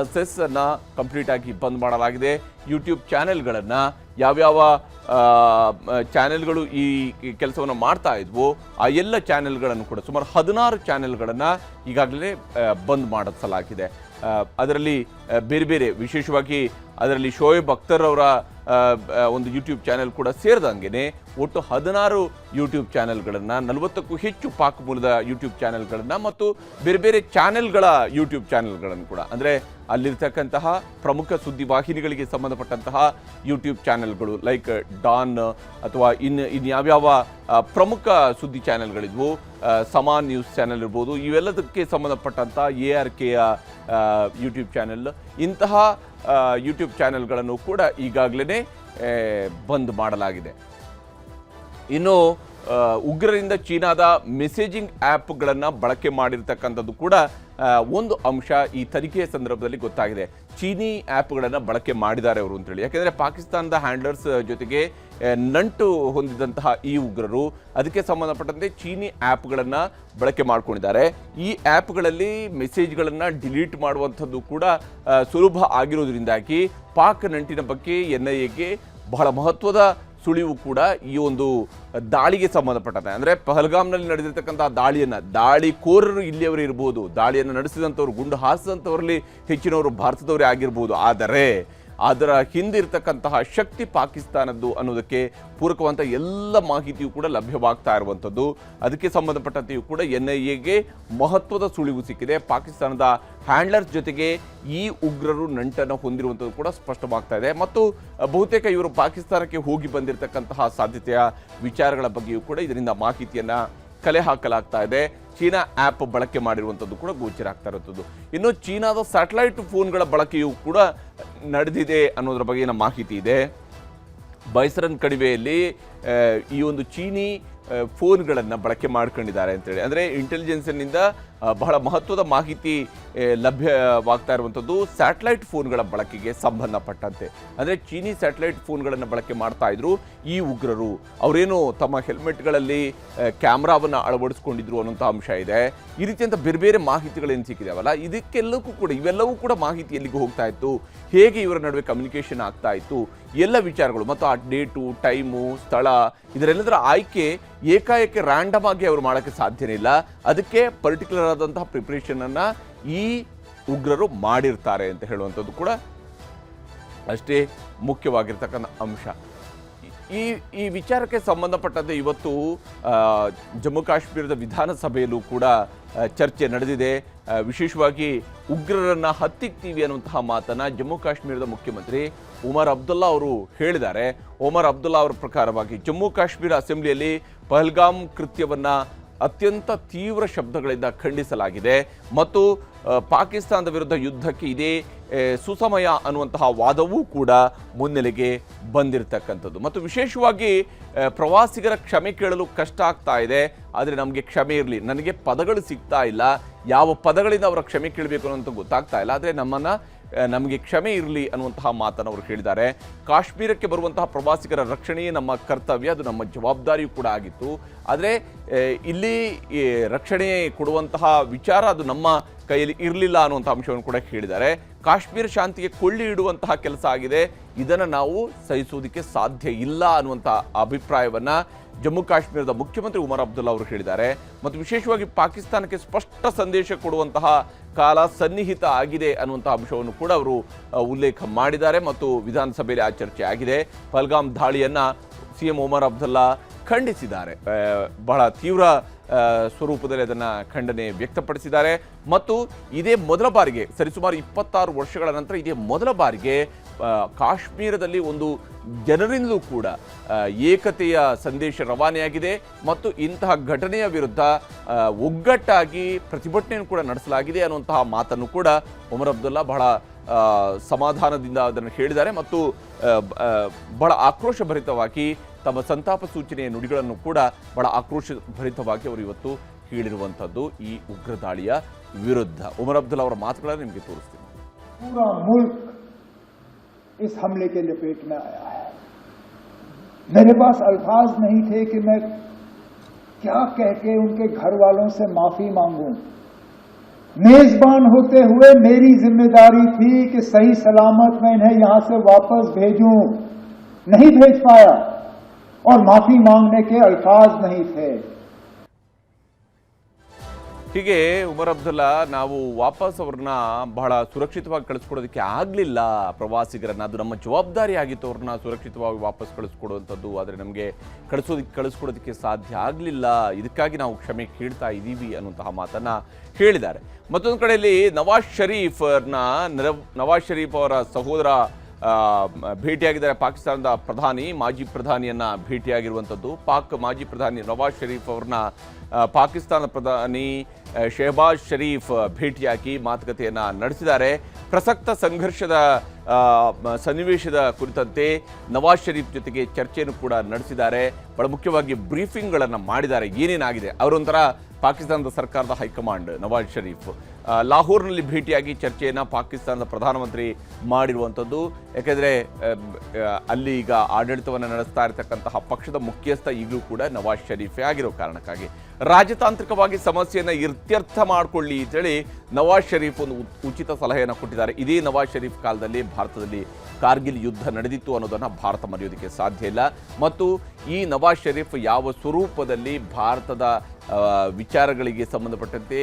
ಅಸೆಸ್ಸನ್ನು ಕಂಪ್ಲೀಟಾಗಿ ಬಂದ್ ಮಾಡಲಾಗಿದೆ. ಯೂಟ್ಯೂಬ್ ಚಾನೆಲ್ಗಳನ್ನು ಯಾವ್ಯಾವ ಚಾನೆಲ್ಗಳು ಈ ಕೆಲಸವನ್ನು ಮಾಡ್ತಾ ಇದ್ವು, ಆ ಎಲ್ಲ ಚಾನೆಲ್ಗಳನ್ನು ಕೂಡ ಸುಮಾರು ಹದಿನಾರು ಚಾನೆಲ್ಗಳನ್ನು ಈಗಾಗಲೇ ಬಂದ್ ಮಾಡಿಸಲಾಗಿದೆ. ಅದರಲ್ಲಿ ಬೇರೆ ಬೇರೆ ವಿಶೇಷವಾಗಿ ಅದರಲ್ಲಿ ಶೋಯಬ್ ಅಖ್ತರ್ ಅವರ ಒಂದು ಯೂಟ್ಯೂಬ್ ಚಾನೆಲ್ ಕೂಡ ಸೇರಿದಂಗೆ ಒಟ್ಟು ಹದಿನಾರು ಯೂಟ್ಯೂಬ್ ಚಾನೆಲ್ಗಳನ್ನು ನಲವತ್ತಕ್ಕೂ ಹೆಚ್ಚು ಪಾಕ್ ಮೂಲದ ಯೂಟ್ಯೂಬ್ ಚಾನೆಲ್ಗಳನ್ನು ಮತ್ತು ಬೇರೆ ಬೇರೆ ಚಾನೆಲ್ಗಳ ಯೂಟ್ಯೂಬ್ ಚಾನೆಲ್ಗಳನ್ನು ಕೂಡ. ಅಂದರೆ ಅಲ್ಲಿರ್ತಕ್ಕಂತಹ ಪ್ರಮುಖ ಸುದ್ದಿ ವಾಹಿನಿಗಳಿಗೆ ಸಂಬಂಧಪಟ್ಟಂತಹ ಯೂಟ್ಯೂಬ್ ಚಾನೆಲ್ಗಳು ಲೈಕ್ ಡಾನ್ ಅಥವಾ ಇನ್ನು ಇನ್ಯಾವ್ಯಾವ ಪ್ರಮುಖ ಸುದ್ದಿ ಚಾನೆಲ್ಗಳಿದ್ವು ಸಮಾನ್ ನ್ಯೂಸ್ ಚಾನೆಲ್ ಇರ್ಬೋದು, ಇವೆಲ್ಲದಕ್ಕೆ ಸಂಬಂಧಪಟ್ಟಂಥ ಎ ಆರ್ ಕೆಯ ಯೂಟ್ಯೂಬ್ ಚಾನೆಲ್ ಇಂತಹ ಯೂಟ್ಯೂಬ್ ಚಾನೆಲ್ಗಳನ್ನು ಕೂಡ ಈಗಾಗಲೇ ಬಂದ್ ಮಾಡಲಾಗಿದೆ. ಇನ್ನು ಉಗ್ರರಿಂದ ಚೀನಾದ ಮೆಸೇಜಿಂಗ್ ಆ್ಯಪ್ಗಳನ್ನು ಬಳಕೆ ಮಾಡಿರ್ತಕ್ಕಂಥದ್ದು ಕೂಡ ಒಂದು ಅಂಶ ಈ ತನಿಖೆಯ ಸಂದರ್ಭದಲ್ಲಿ ಗೊತ್ತಾಗಿದೆ. ಚೀನಿ ಆ್ಯಪ್ಗಳನ್ನು ಬಳಕೆ ಮಾಡಿದ್ದಾರೆ ಅವರು ಅಂತೇಳಿ. ಯಾಕೆಂದರೆ ಪಾಕಿಸ್ತಾನದ ಹ್ಯಾಂಡ್ಲರ್ಸ್ ಜೊತೆಗೆ ನಂಟು ಹೊಂದಿದಂತಹ ಈ ಉಗ್ರರು ಅದಕ್ಕೆ ಸಂಬಂಧಪಟ್ಟಂತೆ ಚೀನಿ ಆ್ಯಪ್ಗಳನ್ನು ಬಳಕೆ ಮಾಡ್ಕೊಂಡಿದ್ದಾರೆ. ಈ ಆ್ಯಪ್ಗಳಲ್ಲಿ ಮೆಸೇಜ್ಗಳನ್ನು ಡಿಲೀಟ್ ಮಾಡುವಂಥದ್ದು ಕೂಡ ಸುಲಭ ಆಗಿರೋದ್ರಿಂದಾಗಿ ಪಾಕ್ ನಂಟಿನ ಬಗ್ಗೆ ಎನ್ ಐ ಎಗೆ ಬಹಳ ಮಹತ್ವದ ಸುಳಿವು ಕೂಡ ಈ ಒಂದು ದಾಳಿಗೆ ಸಂಬಂಧಪಟ್ಟಂತೆ. ಅಂದರೆ ಪಹಲ್ಗಾಮ್ನಲ್ಲಿ ನಡೆದಿರ್ತಕ್ಕಂಥ ದಾಳಿಯನ್ನು, ದಾಳಿಕೋರರು ಇಲ್ಲಿಯವರೇ ಇರ್ಬೋದು, ದಾಳಿಯನ್ನು ನಡೆಸಿದಂಥವ್ರು, ಗುಂಡು ಹಾರಿಸಿದಂಥವರಲ್ಲಿ ಹೆಚ್ಚಿನವರು ಭಾರತದವರೇ ಆಗಿರ್ಬೋದು. ಆದರೆ ಅದರ ಹಿಂದಿರ್ತಕ್ಕಂತಹ ಶಕ್ತಿ ಪಾಕಿಸ್ತಾನದ್ದು ಅನ್ನೋದಕ್ಕೆ ಪೂರಕವಂತ ಎಲ್ಲ ಮಾಹಿತಿಯು ಕೂಡ ಲಭ್ಯವಾಗ್ತಾ ಇರುವಂಥದ್ದು. ಅದಕ್ಕೆ ಸಂಬಂಧಪಟ್ಟಂತೆಯೂ ಕೂಡ ಎನ್ ಐ ಎಗೆ ಮಹತ್ವದ ಸುಳಿವು ಸಿಕ್ಕಿದೆ. ಪಾಕಿಸ್ತಾನದ ಹ್ಯಾಂಡ್ಲರ್ಸ್ ಜೊತೆಗೆ ಈ ಉಗ್ರರು ನಂಟನ್ನು ಹೊಂದಿರುವಂಥದ್ದು ಕೂಡ ಸ್ಪಷ್ಟವಾಗ್ತಾ ಇದೆ. ಮತ್ತು ಬಹುತೇಕ ಇವರು ಪಾಕಿಸ್ತಾನಕ್ಕೆ ಹೋಗಿ ಬಂದಿರತಕ್ಕಂತಹ ಸಾಧ್ಯತೆಯ ವಿಚಾರಗಳ ಬಗ್ಗೆಯೂ ಕೂಡ ಇದರಿಂದ ಮಾಹಿತಿಯನ್ನು ಕಲೆ ಹಾಕಲಾಗ್ತಾ ಇದೆ. ಚೀನಾ ಆ್ಯಪ್ ಬಳಕೆ ಮಾಡಿರುವಂಥದ್ದು ಕೂಡ ಗೋಚರ ಆಗ್ತಾ ಇರುವಂಥದ್ದು ಇನ್ನು ಚೀನಾದ ಸ್ಯಾಟಲೈಟ್ ಫೋನ್ಗಳ ಬಳಕೆಯೂ ಕೂಡ ನಡೆದಿದೆ ಅನ್ನೋದ್ರ ಬಗೆಗಿನ ಮಾಹಿತಿ ಇದೆ. ಬೈಸರನ್ ಕಣಿವೆಯಲ್ಲಿ ಈ ಒಂದು ಚೀನಿ ಫೋನ್ಗಳನ್ನು ಬಳಕೆ ಮಾಡ್ಕೊಂಡಿದ್ದಾರೆ ಅಂತೇಳಿ. ಅಂದರೆ ಇಂಟೆಲಿಜೆನ್ಸಿನಿಂದ ಬಹಳ ಮಹತ್ವದ ಮಾಹಿತಿ ಲಭ್ಯವಾಗ್ತಾ ಇರುವಂಥದ್ದು ಸ್ಯಾಟಲೈಟ್ ಫೋನ್ಗಳ ಬಳಕೆಗೆ ಸಂಬಂಧಪಟ್ಟಂತೆ. ಅಂದರೆ ಚೀನಿ ಸ್ಯಾಟಲೈಟ್ ಫೋನ್ಗಳನ್ನು ಬಳಕೆ ಮಾಡ್ತಾ ಇದ್ರು ಈ ಉಗ್ರರು. ಅವರೇನು ತಮ್ಮ ಹೆಲ್ಮೆಟ್ಗಳಲ್ಲಿ ಕ್ಯಾಮ್ರಾವನ್ನು ಅಳವಡಿಸ್ಕೊಂಡಿದ್ರು ಅನ್ನೋಂಥ ಅಂಶ ಇದೆ. ಈ ರೀತಿಯಂಥ ಬೇರೆ ಬೇರೆ ಮಾಹಿತಿಗಳೇನು ಸಿಕ್ಕಿದಾವಲ್ಲ, ಇದಕ್ಕೆಲ್ಲಕ್ಕೂ ಕೂಡ, ಇವೆಲ್ಲವೂ ಕೂಡ ಮಾಹಿತಿ ಎಲ್ಲಿಗೆ ಹೋಗ್ತಾ ಇತ್ತು. ಹೇಗೆ ಇವರ ನಡುವೆ ಕಮ್ಯುನಿಕೇಷನ್ ಆಗ್ತಾ ಇತ್ತು, ಎಲ್ಲ ವಿಚಾರಗಳು, ಮತ್ತು ಆ ಡೇಟು, ಟೈಮು, ಸ್ಥಳ, ಇದರೆಲ್ಲದರ ಆಯ್ಕೆ ಏಕಾಏಕಿ ರ್ಯಾಂಡಮ್ ಆಗಿ ಅವರು ಮಾಡೋಕ್ಕೆ ಸಾಧ್ಯನೇ ಇಲ್ಲ. ಅದಕ್ಕೆ ಪರ್ಟಿಕ್ಯುಲರ್ ಆದಂತಹ ಪ್ರಿಪ್ರೇಷನ್ ಅನ್ನ ಈ ಉಗ್ರರು ಮಾಡಿರ್ತಾರೆ ಅಂತ ಹೇಳುವಂಥದ್ದು ಕೂಡ ಅಷ್ಟೇ ಮುಖ್ಯವಾಗಿರ್ತಕ್ಕಂಥ ಅಂಶ. ಈ ಈ ವಿಚಾರಕ್ಕೆ ಸಂಬಂಧಪಟ್ಟಂತೆ ಇವತ್ತು ಜಮ್ಮು ಕಾಶ್ಮೀರದ ವಿಧಾನಸಭೆಯಲ್ಲೂ ಕೂಡ ಚರ್ಚೆ ನಡೆದಿದೆ. ವಿಶೇಷವಾಗಿ ಉಗ್ರರನ್ನ ಹತ್ತಿಕ್ತೀವಿ ಅನ್ನುವಂತಹ ಮಾತನ್ನ ಜಮ್ಮು ಕಾಶ್ಮೀರದ ಮುಖ್ಯಮಂತ್ರಿ ಉಮರ್ ಅಬ್ದುಲ್ಲಾ ಅವರು ಹೇಳಿದ್ದಾರೆ. ಉಮರ್ ಅಬ್ದುಲ್ಲಾ ಅವರ ಪ್ರಕಾರವಾಗಿ ಜಮ್ಮು ಕಾಶ್ಮೀರ ಅಸೆಂಬ್ಲಿಯಲ್ಲಿ ಪಹಲ್ಗಾಮ್ ಕೃತ್ಯವನ್ನ ಅತ್ಯಂತ ತೀವ್ರ ಶಬ್ದಗಳಿಂದ ಖಂಡಿಸಲಾಗಿದೆ. ಮತ್ತು ಪಾಕಿಸ್ತಾನದ ವಿರುದ್ಧ ಯುದ್ಧಕ್ಕೆ ಇದೇ ಸುಸಮಯ ಅನ್ನುವಂತಹ ವಾದವೂ ಕೂಡ ಮುನ್ನೆಲೆಗೆ ಬಂದಿರತಕ್ಕಂಥದ್ದು. ಮತ್ತು ವಿಶೇಷವಾಗಿ ಪ್ರವಾಸಿಗರ ಕ್ಷಮೆ ಕೇಳಲು ಕಷ್ಟ ಆಗ್ತಾ ಇದೆ. ಆದರೆ ನಮಗೆ ಕ್ಷಮೆ ಇರಲಿ. ನನಗೆ ಪದಗಳು ಸಿಗ್ತಾ ಇಲ್ಲ. ಯಾವ ಪದಗಳಿಂದ ಅವರ ಕ್ಷಮೆ ಕೇಳಬೇಕು ಅನ್ನೋಂಥ ಗೊತ್ತಾಗ್ತಾ ಇಲ್ಲ. ಆದರೆ ನಮ್ಮನ್ನು ನಮಗೆ ಕ್ಷಮೆ ಇರಲಿ ಅನ್ನುವಂತಹ ಮಾತನ್ನು ಅವರು ಹೇಳಿದ್ದಾರೆ. ಕಾಶ್ಮೀರಕ್ಕೆ ಬರುವಂತಹ ಪ್ರವಾಸಿಗರ ರಕ್ಷಣೆಯೇ ನಮ್ಮ ಕರ್ತವ್ಯ, ಅದು ನಮ್ಮ ಜವಾಬ್ದಾರಿಯೂ ಕೂಡ ಆಗಿತ್ತು. ಆದರೆ ಇಲ್ಲಿ ರಕ್ಷಣೆ ಕೊಡುವಂತಹ ವಿಚಾರ ಅದು ನಮ್ಮ ಕೈಯಲ್ಲಿ ಇರಲಿಲ್ಲ ಅನ್ನುವಂಥ ಅಂಶವನ್ನು ಕೂಡ ಹೇಳಿದ್ದಾರೆ. ಕಾಶ್ಮೀರ ಶಾಂತಿಗೆ ಕೊಳ್ಳಿ ಇಡುವಂತಹ ಕೆಲಸ ಆಗಿದೆ. ಇದನ್ನು ನಾವು ಸಹಿಸುವುದಕ್ಕೆ ಸಾಧ್ಯ ಇಲ್ಲ ಅನ್ನುವಂಥ ಅಭಿಪ್ರಾಯವನ್ನ ಜಮ್ಮು ಕಾಶ್ಮೀರದ ಮುಖ್ಯಮಂತ್ರಿ ಉಮರ್ ಅಬ್ದುಲ್ಲಾ ಅವರು ಹೇಳಿದ್ದಾರೆ. ಮತ್ತು ವಿಶೇಷವಾಗಿ ಪಾಕಿಸ್ತಾನಕ್ಕೆ ಸ್ಪಷ್ಟ ಸಂದೇಶ ಕೊಡುವಂತಹ ಕಾಲ ಸನ್ನಿಹಿತ ಆಗಿದೆ ಅನ್ನುವಂತಹ ಅಂಶವನ್ನು ಕೂಡ ಅವರು ಉಲ್ಲೇಖ ಮಾಡಿದ್ದಾರೆ. ಮತ್ತು ವಿಧಾನಸಭೆಯಲ್ಲಿ ಆ ಚರ್ಚೆ ಆಗಿದೆ ಪಲ್ಗಾಮ್ ದಾಳಿಯನ್ನು ಸಿ ಎಂ ಉಮರ್ ಅಬ್ದುಲ್ಲಾ ಖಂಡಿಸಿದ್ದಾರೆ. ಬಹಳ ತೀವ್ರ ಸ್ವರೂಪದಲ್ಲಿ ಅದನ್ನು ಖಂಡನೆ ವ್ಯಕ್ತಪಡಿಸಿದ್ದಾರೆ. ಮತ್ತು ಇದೇ ಮೊದಲ ಬಾರಿಗೆ, ಸರಿಸುಮಾರು ಇಪ್ಪತ್ತಾರು ವರ್ಷಗಳ ನಂತರ ಇದೇ ಮೊದಲ ಬಾರಿಗೆ ಕಾಶ್ಮೀರದಲ್ಲಿ ಒಂದು ಜನರಿಂದಲೂ ಕೂಡ ಏಕತೆಯ ಸಂದೇಶ ರವಾನೆಯಾಗಿದೆ. ಮತ್ತು ಇಂತಹ ಘಟನೆಯ ವಿರುದ್ಧ ಒಗ್ಗಟ್ಟಾಗಿ ಪ್ರತಿಭಟನೆಯನ್ನು ಕೂಡ ನಡೆಸಲಾಗಿದೆ ಅನ್ನುವಂತಹ ಮಾತನ್ನು ಕೂಡ ಒಮರ್ ಅಬ್ದುಲ್ಲಾ ಬಹಳ ಸಮಾಧಾನದಿಂದ ಅದನ್ನು ಹೇಳಿದ್ದಾರೆ. ಮತ್ತು ಬಹಳ ಆಕ್ರೋಶಭರಿತವಾಗಿ ತಮ್ಮ ಸಂತಾಪ ಸೂಚನೆಯ ನುಡಿಗಳನ್ನು ಕೂಡ ಬಹಳ ಆಕ್ರೋಶ ಭರಿತವಾಗಿ ಅವರು ಇವತ್ತು ಹೇಳಿರುವಂಥದ್ದು ಈ ಉಗ್ರ ದಾಳಿಯ ವಿರುದ್ಧ ಉಮರ್ ಅಬ್ದುಲ್ಲಾ ಅವರ ಮಾತುಗಳನ್ನು ನಿಮಗೆ ತೋರಿಸ್ತೀನಿ पूरा मुल्क इस हमले के लपेट में आया है मेरे पास अल्फाज नहीं थे कि मैं क्या कह के उनके घर वालों से माफी मांगूं मेजबान होते हुए मेरी जिम्मेदारी थी कि सही सलामत मैं इन्हें यहां से वापस भेजूं नहीं भेज पाया और माफी मांगने के अल्फाज नहीं थे ಹೀಗೆ ಉಮರ್ ಅಬ್ದುಲ್ಲಾ ನಾವು ವಾಪಸ್ ಅವ್ರನ್ನ ಬಹಳ ಸುರಕ್ಷಿತವಾಗಿ ಕಳಿಸ್ಕೊಡೋದಕ್ಕೆ ಆಗಲಿಲ್ಲ ಪ್ರವಾಸಿಗರನ್ನ ಅದು ನಮ್ಮ ಜವಾಬ್ದಾರಿ ಆಗಿತ್ತು ಅವ್ರನ್ನ ಸುರಕ್ಷಿತವಾಗಿ ವಾಪಸ್ ಕಳಿಸ್ಕೊಡುವಂಥದ್ದು ಆದರೆ ನಮಗೆ ಕಳಿಸೋದಕ್ಕೆ ಕಳಿಸ್ಕೊಡೋದಕ್ಕೆ ಸಾಧ್ಯ ಆಗಲಿಲ್ಲ ಇದಕ್ಕಾಗಿ ನಾವು ಕ್ಷಮೆ ಕೇಳ್ತಾ ಇದ್ದೀವಿ ಅನ್ನುವಂತಹ ಮಾತನ್ನ ಹೇಳಿದ್ದಾರೆ ಮತ್ತೊಂದು ಕಡೆಯಲ್ಲಿ ನವಾಜ್ ಶರೀಫ್ನ ನವಾಜ್ ಶರೀಫ್ ಅವರ ಸಹೋದರ ಆ, ಮ- ಭೇಟಿಯಾಗಿದ್ದಾರೆ ಪಾಕಿಸ್ತಾನದ ಪ್ರಧಾನಿ ಮಾಜಿ ಪ್ರಧಾನಿಯನ್ನ ಭೇಟಿಯಾಗಿರುವಂಥದ್ದು. ಪಾಕ್ ಮಾಜಿ ಪ್ರಧಾನಿ ನವಾಜ್ ಷರೀಫ್ ಅವ್ರನ್ನ ಪಾಕಿಸ್ತಾನ ಪ್ರಧಾನಿ ಶೆಹಬಾಜ್ ಷರೀಫ್ ಭೇಟಿಯಾಗಿ ಮಾತುಕತೆಯನ್ನು ನಡೆಸಿದ್ದಾರೆ. ಪ್ರಸಕ್ತ ಸಂಘರ್ಷದ ಸನ್ನಿವೇಶದ ಕುರಿತಂತೆ ನವಾಜ್ ಷರೀಫ್ ಜೊತೆಗೆ ಚರ್ಚೆಯನ್ನು ಕೂಡ ನಡೆಸಿದ್ದಾರೆ. ಬಹಳ ಮುಖ್ಯವಾಗಿ ಬ್ರೀಫಿಂಗ್ಗಳನ್ನು ಮಾಡಿದ್ದಾರೆ. ಏನೇನಾಗಿದೆ? ಅವರೊಂಥರ ಪಾಕಿಸ್ತಾನದ ಸರ್ಕಾರದ ಹೈಕಮಾಂಡ್ ನವಾಜ್ ಶರೀಫ್. ಆ, ಲಾಹೋರ್ನಲ್ಲಿ ಭೇಟಿಯಾಗಿ ಚರ್ಚೆಯನ್ನು ಪಾಕಿಸ್ತಾನದ ಪ್ರಧಾನಮಂತ್ರಿ ಮಾಡಿರುವಂಥದ್ದು. ಯಾಕೆಂದರೆ ಅಲ್ಲಿ ಈಗ ಆಡಳಿತವನ್ನು ನಡೆಸ್ತಾ ಇರತಕ್ಕಂತಹ ಪಕ್ಷದ ಮುಖ್ಯಸ್ಥ ಈಗಲೂ ಕೂಡ ನವಾಜ್ ಶರೀಫೇ ಆಗಿರೋ ಕಾರಣಕ್ಕಾಗಿ. ರಾಜತಾಂತ್ರಿಕವಾಗಿ ಸಮಸ್ಯೆಯನ್ನು ಇತ್ಯರ್ಥ ಮಾಡಿಕೊಳ್ಳಿ ಅಂತೇಳಿ ನವಾಜ್ ಷರೀಫ್ ಒಂದು ಉಚಿತ ಸಲಹೆಯನ್ನು ಕೊಟ್ಟಿದ್ದಾರೆ. ಇದೇ ನವಾಜ್ ಶರೀಫ್ ಕಾಲದಲ್ಲಿ ಭಾರತದಲ್ಲಿ ಕಾರ್ಗಿಲ್ ಯುದ್ಧ ನಡೆದಿತ್ತು ಅನ್ನೋದನ್ನು ಭಾರತ ಮರೆಯೋದಕ್ಕೆ ಸಾಧ್ಯ ಇಲ್ಲ. ಮತ್ತು ಈ ನವಾಜ್ ಷರೀಫ್ ಯಾವ ಸ್ವರೂಪದಲ್ಲಿ ಭಾರತದ ವಿಚಾರಗಳಿಗೆ ಸಂಬಂಧಪಟ್ಟಂತೆ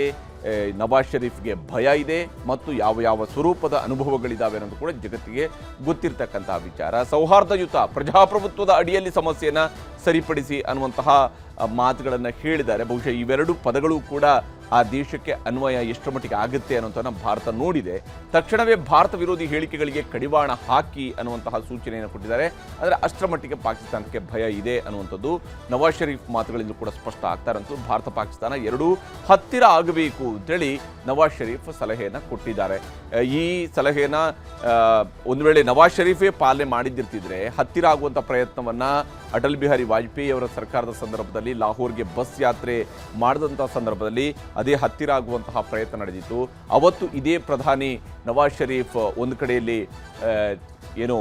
ನವಾಜ್ ಷರೀಫ್ಗೆ ಭಯ ಇದೆ ಮತ್ತು ಯಾವ ಯಾವ ಸ್ವರೂಪದ ಅನುಭವಗಳಿದ್ದಾವೆ ಅನ್ನೋದು ಕೂಡ ಜಗತ್ತಿಗೆ ಗೊತ್ತಿರತಕ್ಕಂತಹ ವಿಚಾರ. ಸೌಹಾರ್ದಯುತ ಪ್ರಜಾಪ್ರಭುತ್ವದ ಅಡಿಯಲ್ಲಿ ಸಮಸ್ಯೆಯನ್ನು ಸರಿಪಡಿಸಿ ಅನ್ನುವಂತಹ ಮಾತುಗಳನ್ನು ಹೇಳಿದ್ದಾರೆ. ಬಹುಶಃ ಇವೆರಡು ಪದಗಳು ಕೂಡ ಆ ದೇಶಕ್ಕೆ ಅನ್ವಯ ಎಷ್ಟರ ಮಟ್ಟಿಗೆ ಆಗುತ್ತೆ ಅನ್ನೋಂಥನ್ನ ಭಾರತ ನೋಡಿದೆ. ತಕ್ಷಣವೇ ಭಾರತ ವಿರೋಧಿ ಹೇಳಿಕೆಗಳಿಗೆ ಕಡಿವಾಣ ಹಾಕಿ ಅನ್ನುವಂತಹ ಸೂಚನೆಯನ್ನು ಕೊಟ್ಟಿದ್ದಾರೆ. ಆದರೆ ಅಷ್ಟರ ಮಟ್ಟಿಗೆ ಪಾಕಿಸ್ತಾನಕ್ಕೆ ಭಯ ಇದೆ ಅನ್ನುವಂಥದ್ದು ನವಾಜ್ ಷರೀಫ್ ಮಾತುಗಳಿಂದ ಕೂಡ ಸ್ಪಷ್ಟ ಆಗ್ತಾರಂತು ಭಾರತ ಪಾಕಿಸ್ತಾನ ಎರಡೂ ಹತ್ತಿರ ಆಗಬೇಕು ಅಂತೇಳಿ ನವಾಜ್ ಷರೀಫ್ ಸಲಹೆಯನ್ನು ಕೊಟ್ಟಿದ್ದಾರೆ. ಈ ಸಲಹೆಯನ್ನು ಒಂದು ವೇಳೆ ನವಾಜ್ ಷರೀಫೇ ಪಾಲನೆ ಮಾಡಿದ್ದಿರ್ತಿದ್ರೆ ಹತ್ತಿರ ಆಗುವಂಥ ಪ್ರಯತ್ನವನ್ನು ಅಟಲ್ ಬಿಹಾರಿ ವಾಜಪೇಯಿ ಅವರ ಸರ್ಕಾರದ ಸಂದರ್ಭದಲ್ಲಿ, ಲಾಹೋರ್ಗೆ ಬಸ್ ಯಾತ್ರೆ ಮಾಡಿದಂಥ ಸಂದರ್ಭದಲ್ಲಿ ಅದೇ ಹತ್ತಿರ ಆಗುವಂತಹ ಪ್ರಯತ್ನ ನಡೆದಿತ್ತು. ಅವತ್ತು ಇದೇ ಪ್ರಧಾನಿ ನವಾಜ್ ಷರೀಫ್ ಒಂದು ಕಡೆಯಲ್ಲಿ ಏನು,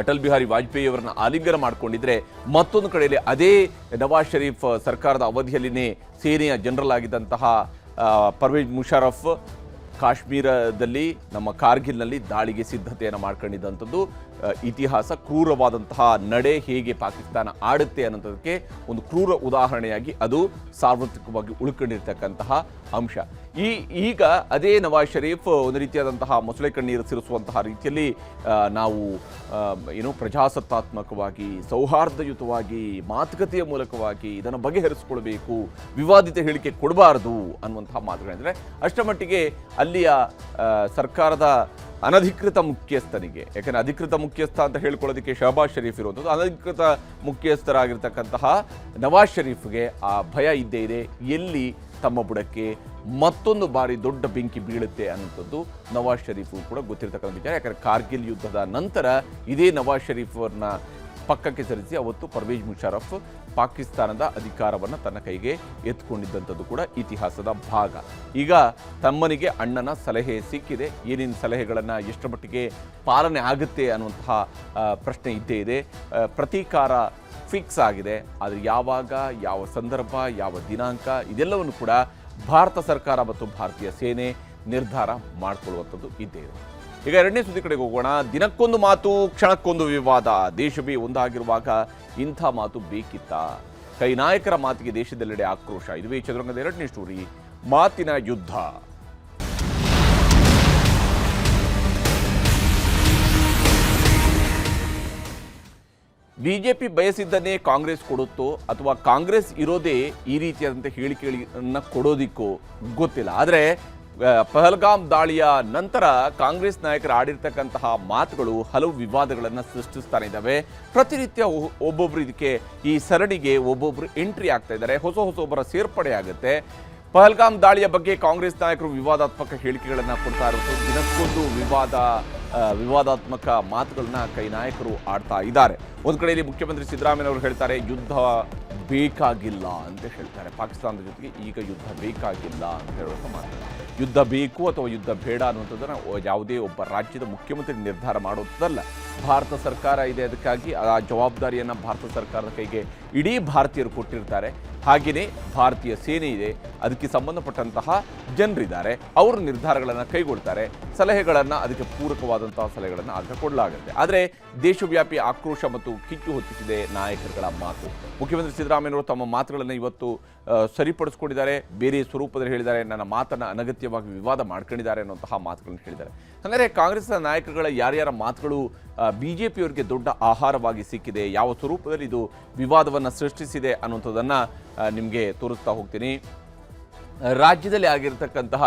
ಅಟಲ್ ಬಿಹಾರಿ ವಾಜಪೇಯಿ ಅವರನ್ನ ಆಲಿಂಗನ ಮಾಡಿಕೊಂಡಿದ್ರೆ ಮತ್ತೊಂದು ಕಡೆಯಲ್ಲಿ ಅದೇ ನವಾಜ್ ಷರೀಫ್ ಸರ್ಕಾರದ ಅವಧಿಯಲ್ಲಿನೇ ಸೇನೆಯ ಜನರಲ್ ಆಗಿದ್ದಂತಹ ಪರ್ವೇಜ್ ಮುಷರಫ್ ಕಾಶ್ಮೀರದಲ್ಲಿ ನಮ್ಮ ಕಾರ್ಗಿಲ್ನಲ್ಲಿ ದಾಳಿಗೆ ಸಿದ್ಧತೆಯನ್ನು ಮಾಡ್ಕೊಂಡಿದ್ದಂಥದ್ದು ಇತಿಹಾಸ ಕ್ರೂರವಾದಂತಹ ನಡೆ ಹೇಗೆ ಪಾಕಿಸ್ತಾನ ಆಡುತ್ತೆ ಅನ್ನೋದಕ್ಕೆ ಒಂದು ಕ್ರೂರ ಉದಾಹರಣೆಯಾಗಿ ಅದು ಸಾರ್ವತ್ರಿಕವಾಗಿ ಉಳ್ಕೊಂಡಿರ್ತಕ್ಕಂತಹ ಅಂಶ. ಈ ಈಗ ಅದೇ ನವಾಜ್ ಷರೀಫ್ ಒಂದು ರೀತಿಯಾದಂತಹ ಮೊಸಳೆ ಕಣ್ಣೀರು ಸಿರಿಸುವಂತಹ ರೀತಿಯಲ್ಲಿ ನಾವು ಏನು ಪ್ರಜಾಸತ್ತಾತ್ಮಕವಾಗಿ, ಸೌಹಾರ್ದಯುತವಾಗಿ, ಮಾತುಕತೆಯ ಮೂಲಕವಾಗಿ ಇದನ್ನು ಬಗೆಹರಿಸಿಕೊಳ್ಬೇಕು, ವಿವಾದಿತ ಹೇಳಿಕೆ ಕೊಡಬಾರದು ಅನ್ನುವಂತಹ ಮಾತುಗಳೆಂದರೆ ಅಷ್ಟರ ಮಟ್ಟಿಗೆ ಅಲ್ಲಿಯ ಸರ್ಕಾರದ ಅನಧಿಕೃತ ಮುಖ್ಯಸ್ಥನಿಗೆ, ಯಾಕಂದರೆ ಅಧಿಕೃತ ಮುಖ್ಯಸ್ಥ ಅಂತ ಹೇಳ್ಕೊಳ್ಳೋದಕ್ಕೆ ಶಹಬಾಜ್ ಷರೀಫ್ ಇರುವಂಥದ್ದು, ಅನಧಿಕೃತ ಮುಖ್ಯಸ್ಥರಾಗಿರ್ತಕ್ಕಂತಹ ನವಾಜ್ ಷರೀಫ್ಗೆ ಆ ಭಯ ಇದ್ದೇ ಇದೆ. ಎಲ್ಲಿ ತಮ್ಮ ಬುಡಕ್ಕೆ ಮತ್ತೊಂದು ಬಾರಿ ದೊಡ್ಡ ಬೆಂಕಿ ಬೀಳುತ್ತೆ ಅನ್ನುವಂಥದ್ದು ನವಾಜ್ ಷರೀಫು ಕೂಡ ಗೊತ್ತಿರತಕ್ಕಂಥ ವಿಚಾರ. ಯಾಕಂದರೆ ಕಾರ್ಗಿಲ್ ಯುದ್ಧದ ನಂತರ ಇದೇ ನವಾಜ್ ಶರೀಫ್ ಅವ್ರನ್ನ ಪಕ್ಕಕ್ಕೆ ಸರಿಸಿ ಅವತ್ತು ಪರ್ವೇಜ್ ಮುಷರಫ್ ಪಾಕಿಸ್ತಾನದ ಅಧಿಕಾರವನ್ನು ತನ್ನ ಕೈಗೆ ಎತ್ಕೊಂಡಿದ್ದಂಥದ್ದು ಕೂಡ ಇತಿಹಾಸದ ಭಾಗ. ಈಗ ತಮ್ಮನಿಗೆ ಅಣ್ಣನ ಸಲಹೆ ಸಿಕ್ಕಿದೆ. ಏನೇನು ಸಲಹೆಗಳನ್ನು ಎಷ್ಟರ ಮಟ್ಟಿಗೆ ಪಾಲನೆ ಆಗುತ್ತೆ ಅನ್ನುವಂತಹ ಪ್ರಶ್ನೆ ಇದ್ದೇ ಇದೆ. ಪ್ರತೀಕಾರ ಫಿಕ್ಸ್ ಆಗಿದೆ. ಆದರೆ ಯಾವಾಗ, ಯಾವ ಸಂದರ್ಭ, ಯಾವ ದಿನಾಂಕ, ಇದೆಲ್ಲವನ್ನು ಕೂಡ ಭಾರತ ಸರ್ಕಾರ ಮತ್ತು ಭಾರತೀಯ ಸೇನೆ ನಿರ್ಧಾರ ಮಾಡಿಕೊಳ್ಳುವಂಥದ್ದು ಇದ್ದೇ ಇದೆ. ಈಗ ಎರಡನೇ ಸುದ್ದಿ ಕಡೆಗೆ ಹೋಗೋಣ. ದಿನಕ್ಕೊಂದು ಮಾತು, ಕ್ಷಣಕ್ಕೊಂದು ವಿವಾದ. ದೇಶವೇ ಒಂದಾಗಿರುವಾಗ ಇಂಥ ಮಾತು ಬೇಕಿತ್ತ? ಕೈ ನಾಯಕರ ಮಾತಿಗೆ ದೇಶದೆಲ್ಲೆಡೆ ಆಕ್ರೋಶ. ಇದುವೇ ಚದುರಂಗದ ಎರಡನೇ ಸ್ಟೋರಿ. ಮಾತಿನ ಯುದ್ಧ. ಬಿಜೆಪಿ ಬಯಸಿದ್ದನ್ನೇ ಕಾಂಗ್ರೆಸ್ ಕೊಡುತ್ತೋ ಅಥವಾ ಕಾಂಗ್ರೆಸ್ ಇರೋದೇ ಈ ರೀತಿಯಾದಂಥ ಹೇಳಿಕೆಗಳನ್ನು ಕೊಡೋದಿಕ್ಕೋ ಗೊತ್ತಿಲ್ಲ. ಆದರೆ ಪಹಲ್ಗಾಮ್ ದಾಳಿಯ ನಂತರ ಕಾಂಗ್ರೆಸ್ ನಾಯಕರು ಆಡಿರ್ತಕ್ಕಂತಹ ಮಾತುಗಳು ಹಲವು ವಿವಾದಗಳನ್ನು ಸೃಷ್ಟಿಸ್ತಾ ಇದ್ದಾವೆ ಪ್ರತಿನಿತ್ಯ ಒಬ್ಬೊಬ್ರು ಇದಕ್ಕೆ ಈ ಸರಣಿಗೆ ಒಬ್ಬೊಬ್ರು ಎಂಟ್ರಿ ಆಗ್ತಾ ಇದ್ದಾರೆ. ಹೊಸ ಹೊಸೊಬ್ಬರ ಸೇರ್ಪಡೆ ಆಗುತ್ತೆ. ಪಹಲ್ಗಾಮ್ ದಾಳಿಯ ಬಗ್ಗೆ ಕಾಂಗ್ರೆಸ್ ನಾಯಕರು ವಿವಾದಾತ್ಮಕ ಹೇಳಿಕೆಗಳನ್ನು ಕೊಡ್ತಾ ಇರೋದು ದಿನಕ್ಕೊಂದು ವಿವಾದ ವಿವಾದಾತ್ಮಕ ಮಾತುಗಳನ್ನ ಕೈ ನಾಯಕರು ಆಡ್ತಾ ಇದ್ದಾರೆ. ಒಂದು ಕಡೆಯಲ್ಲಿ ಮುಖ್ಯಮಂತ್ರಿ ಸಿದ್ದರಾಮಯ್ಯ ಅವರು ಹೇಳ್ತಾರೆ, ಯುದ್ಧ ಬೇಕಾಗಿಲ್ಲ ಅಂತ ಹೇಳ್ತಾರೆ. ಪಾಕಿಸ್ತಾನದ ಜೊತೆಗೆ ಈಗ ಯುದ್ಧ ಬೇಕಾಗಿಲ್ಲ ಅಂತ ಹೇಳುವಂಥ ಮಾತು. ಯುದ್ಧ ಬೇಕು ಅಥವಾ ಯುದ್ಧ ಬೇಡ ಅನ್ನುವಂಥದ್ದನ್ನು ಯಾವುದೇ ಒಬ್ಬ ರಾಜ್ಯದ ಮುಖ್ಯಮಂತ್ರಿ ನಿರ್ಧಾರ ಮಾಡುವಂಥದ್ದಲ್ಲ. ಭಾರತ ಸರ್ಕಾರ ಇದೆ ಅದಕ್ಕಾಗಿ ಆ ಜವಾಬ್ದಾರಿಯನ್ನು ಭಾರತ ಸರ್ಕಾರದ ಕೈಗೆ ಇಡೀ ಭಾರತೀಯರು ಕೊಟ್ಟಿರ್ತಾರೆ. ಹಾಗೆಯೇ ಭಾರತೀಯ ಸೇನೆ ಇದೆ. ಅದಕ್ಕೆ ಸಂಬಂಧಪಟ್ಟಂತಹ ಜನರಿದ್ದಾರೆ. ಅವರು ನಿರ್ಧಾರಗಳನ್ನು ಕೈಗೊಳ್ತಾರೆ. ಸಲಹೆಗಳನ್ನು ಅದಕ್ಕೆ ಪೂರಕವಾದಂತಹ ಸಲಹೆಗಳನ್ನು ಆಗ ಕೊಡಲಾಗುತ್ತೆ. ಆದರೆ ದೇಶವ್ಯಾಪಿ ಆಕ್ರೋಶ ಮತ್ತು ಕಿಚ್ಚು ಹೊತ್ತಿಸಿದೆ ನಾಯಕರುಗಳ ಮಾತು. ಮುಖ್ಯಮಂತ್ರಿ ಸಿದ್ದರಾಮಯ್ಯವರು ತಮ್ಮ ಮಾತುಗಳನ್ನು ಇವತ್ತು ಸರಿಪಡಿಸ್ಕೊಂಡಿದ್ದಾರೆ. ಬೇರೆ ಸ್ವರೂಪದಲ್ಲಿ ಹೇಳಿದ್ದಾರೆ. ನನ್ನ ಮಾತನ್ನು ಅನಗತ್ಯವಾಗಿ ವಿವಾದ ಮಾಡ್ಕೊಂಡಿದ್ದಾರೆ ಅನ್ನುವಂತಹ ಮಾತುಗಳನ್ನು ಹೇಳಿದ್ದಾರೆ. ಹಾಗಾದರೆ ಕಾಂಗ್ರೆಸ್ನ ನಾಯಕರುಗಳ ಯಾರ್ಯಾರ ಮಾತುಗಳು ಬಿ ಜೆ ಪಿಯವರಿಗೆ ದೊಡ್ಡ ಆಹಾರವಾಗಿ ಸಿಕ್ಕಿದೆ, ಯಾವ ಸ್ವರೂಪದಲ್ಲಿ ಇದು ವಿವಾದವನ್ನು ಸೃಷ್ಟಿಸಿದೆ ಅನ್ನುವಂಥದ್ದನ್ನು ನಿಮಗೆ ತೋರಿಸ್ತಾ ಹೋಗ್ತೀನಿ. ರಾಜ್ಯದಲ್ಲಿ ಆಗಿರತಕ್ಕಂತಹ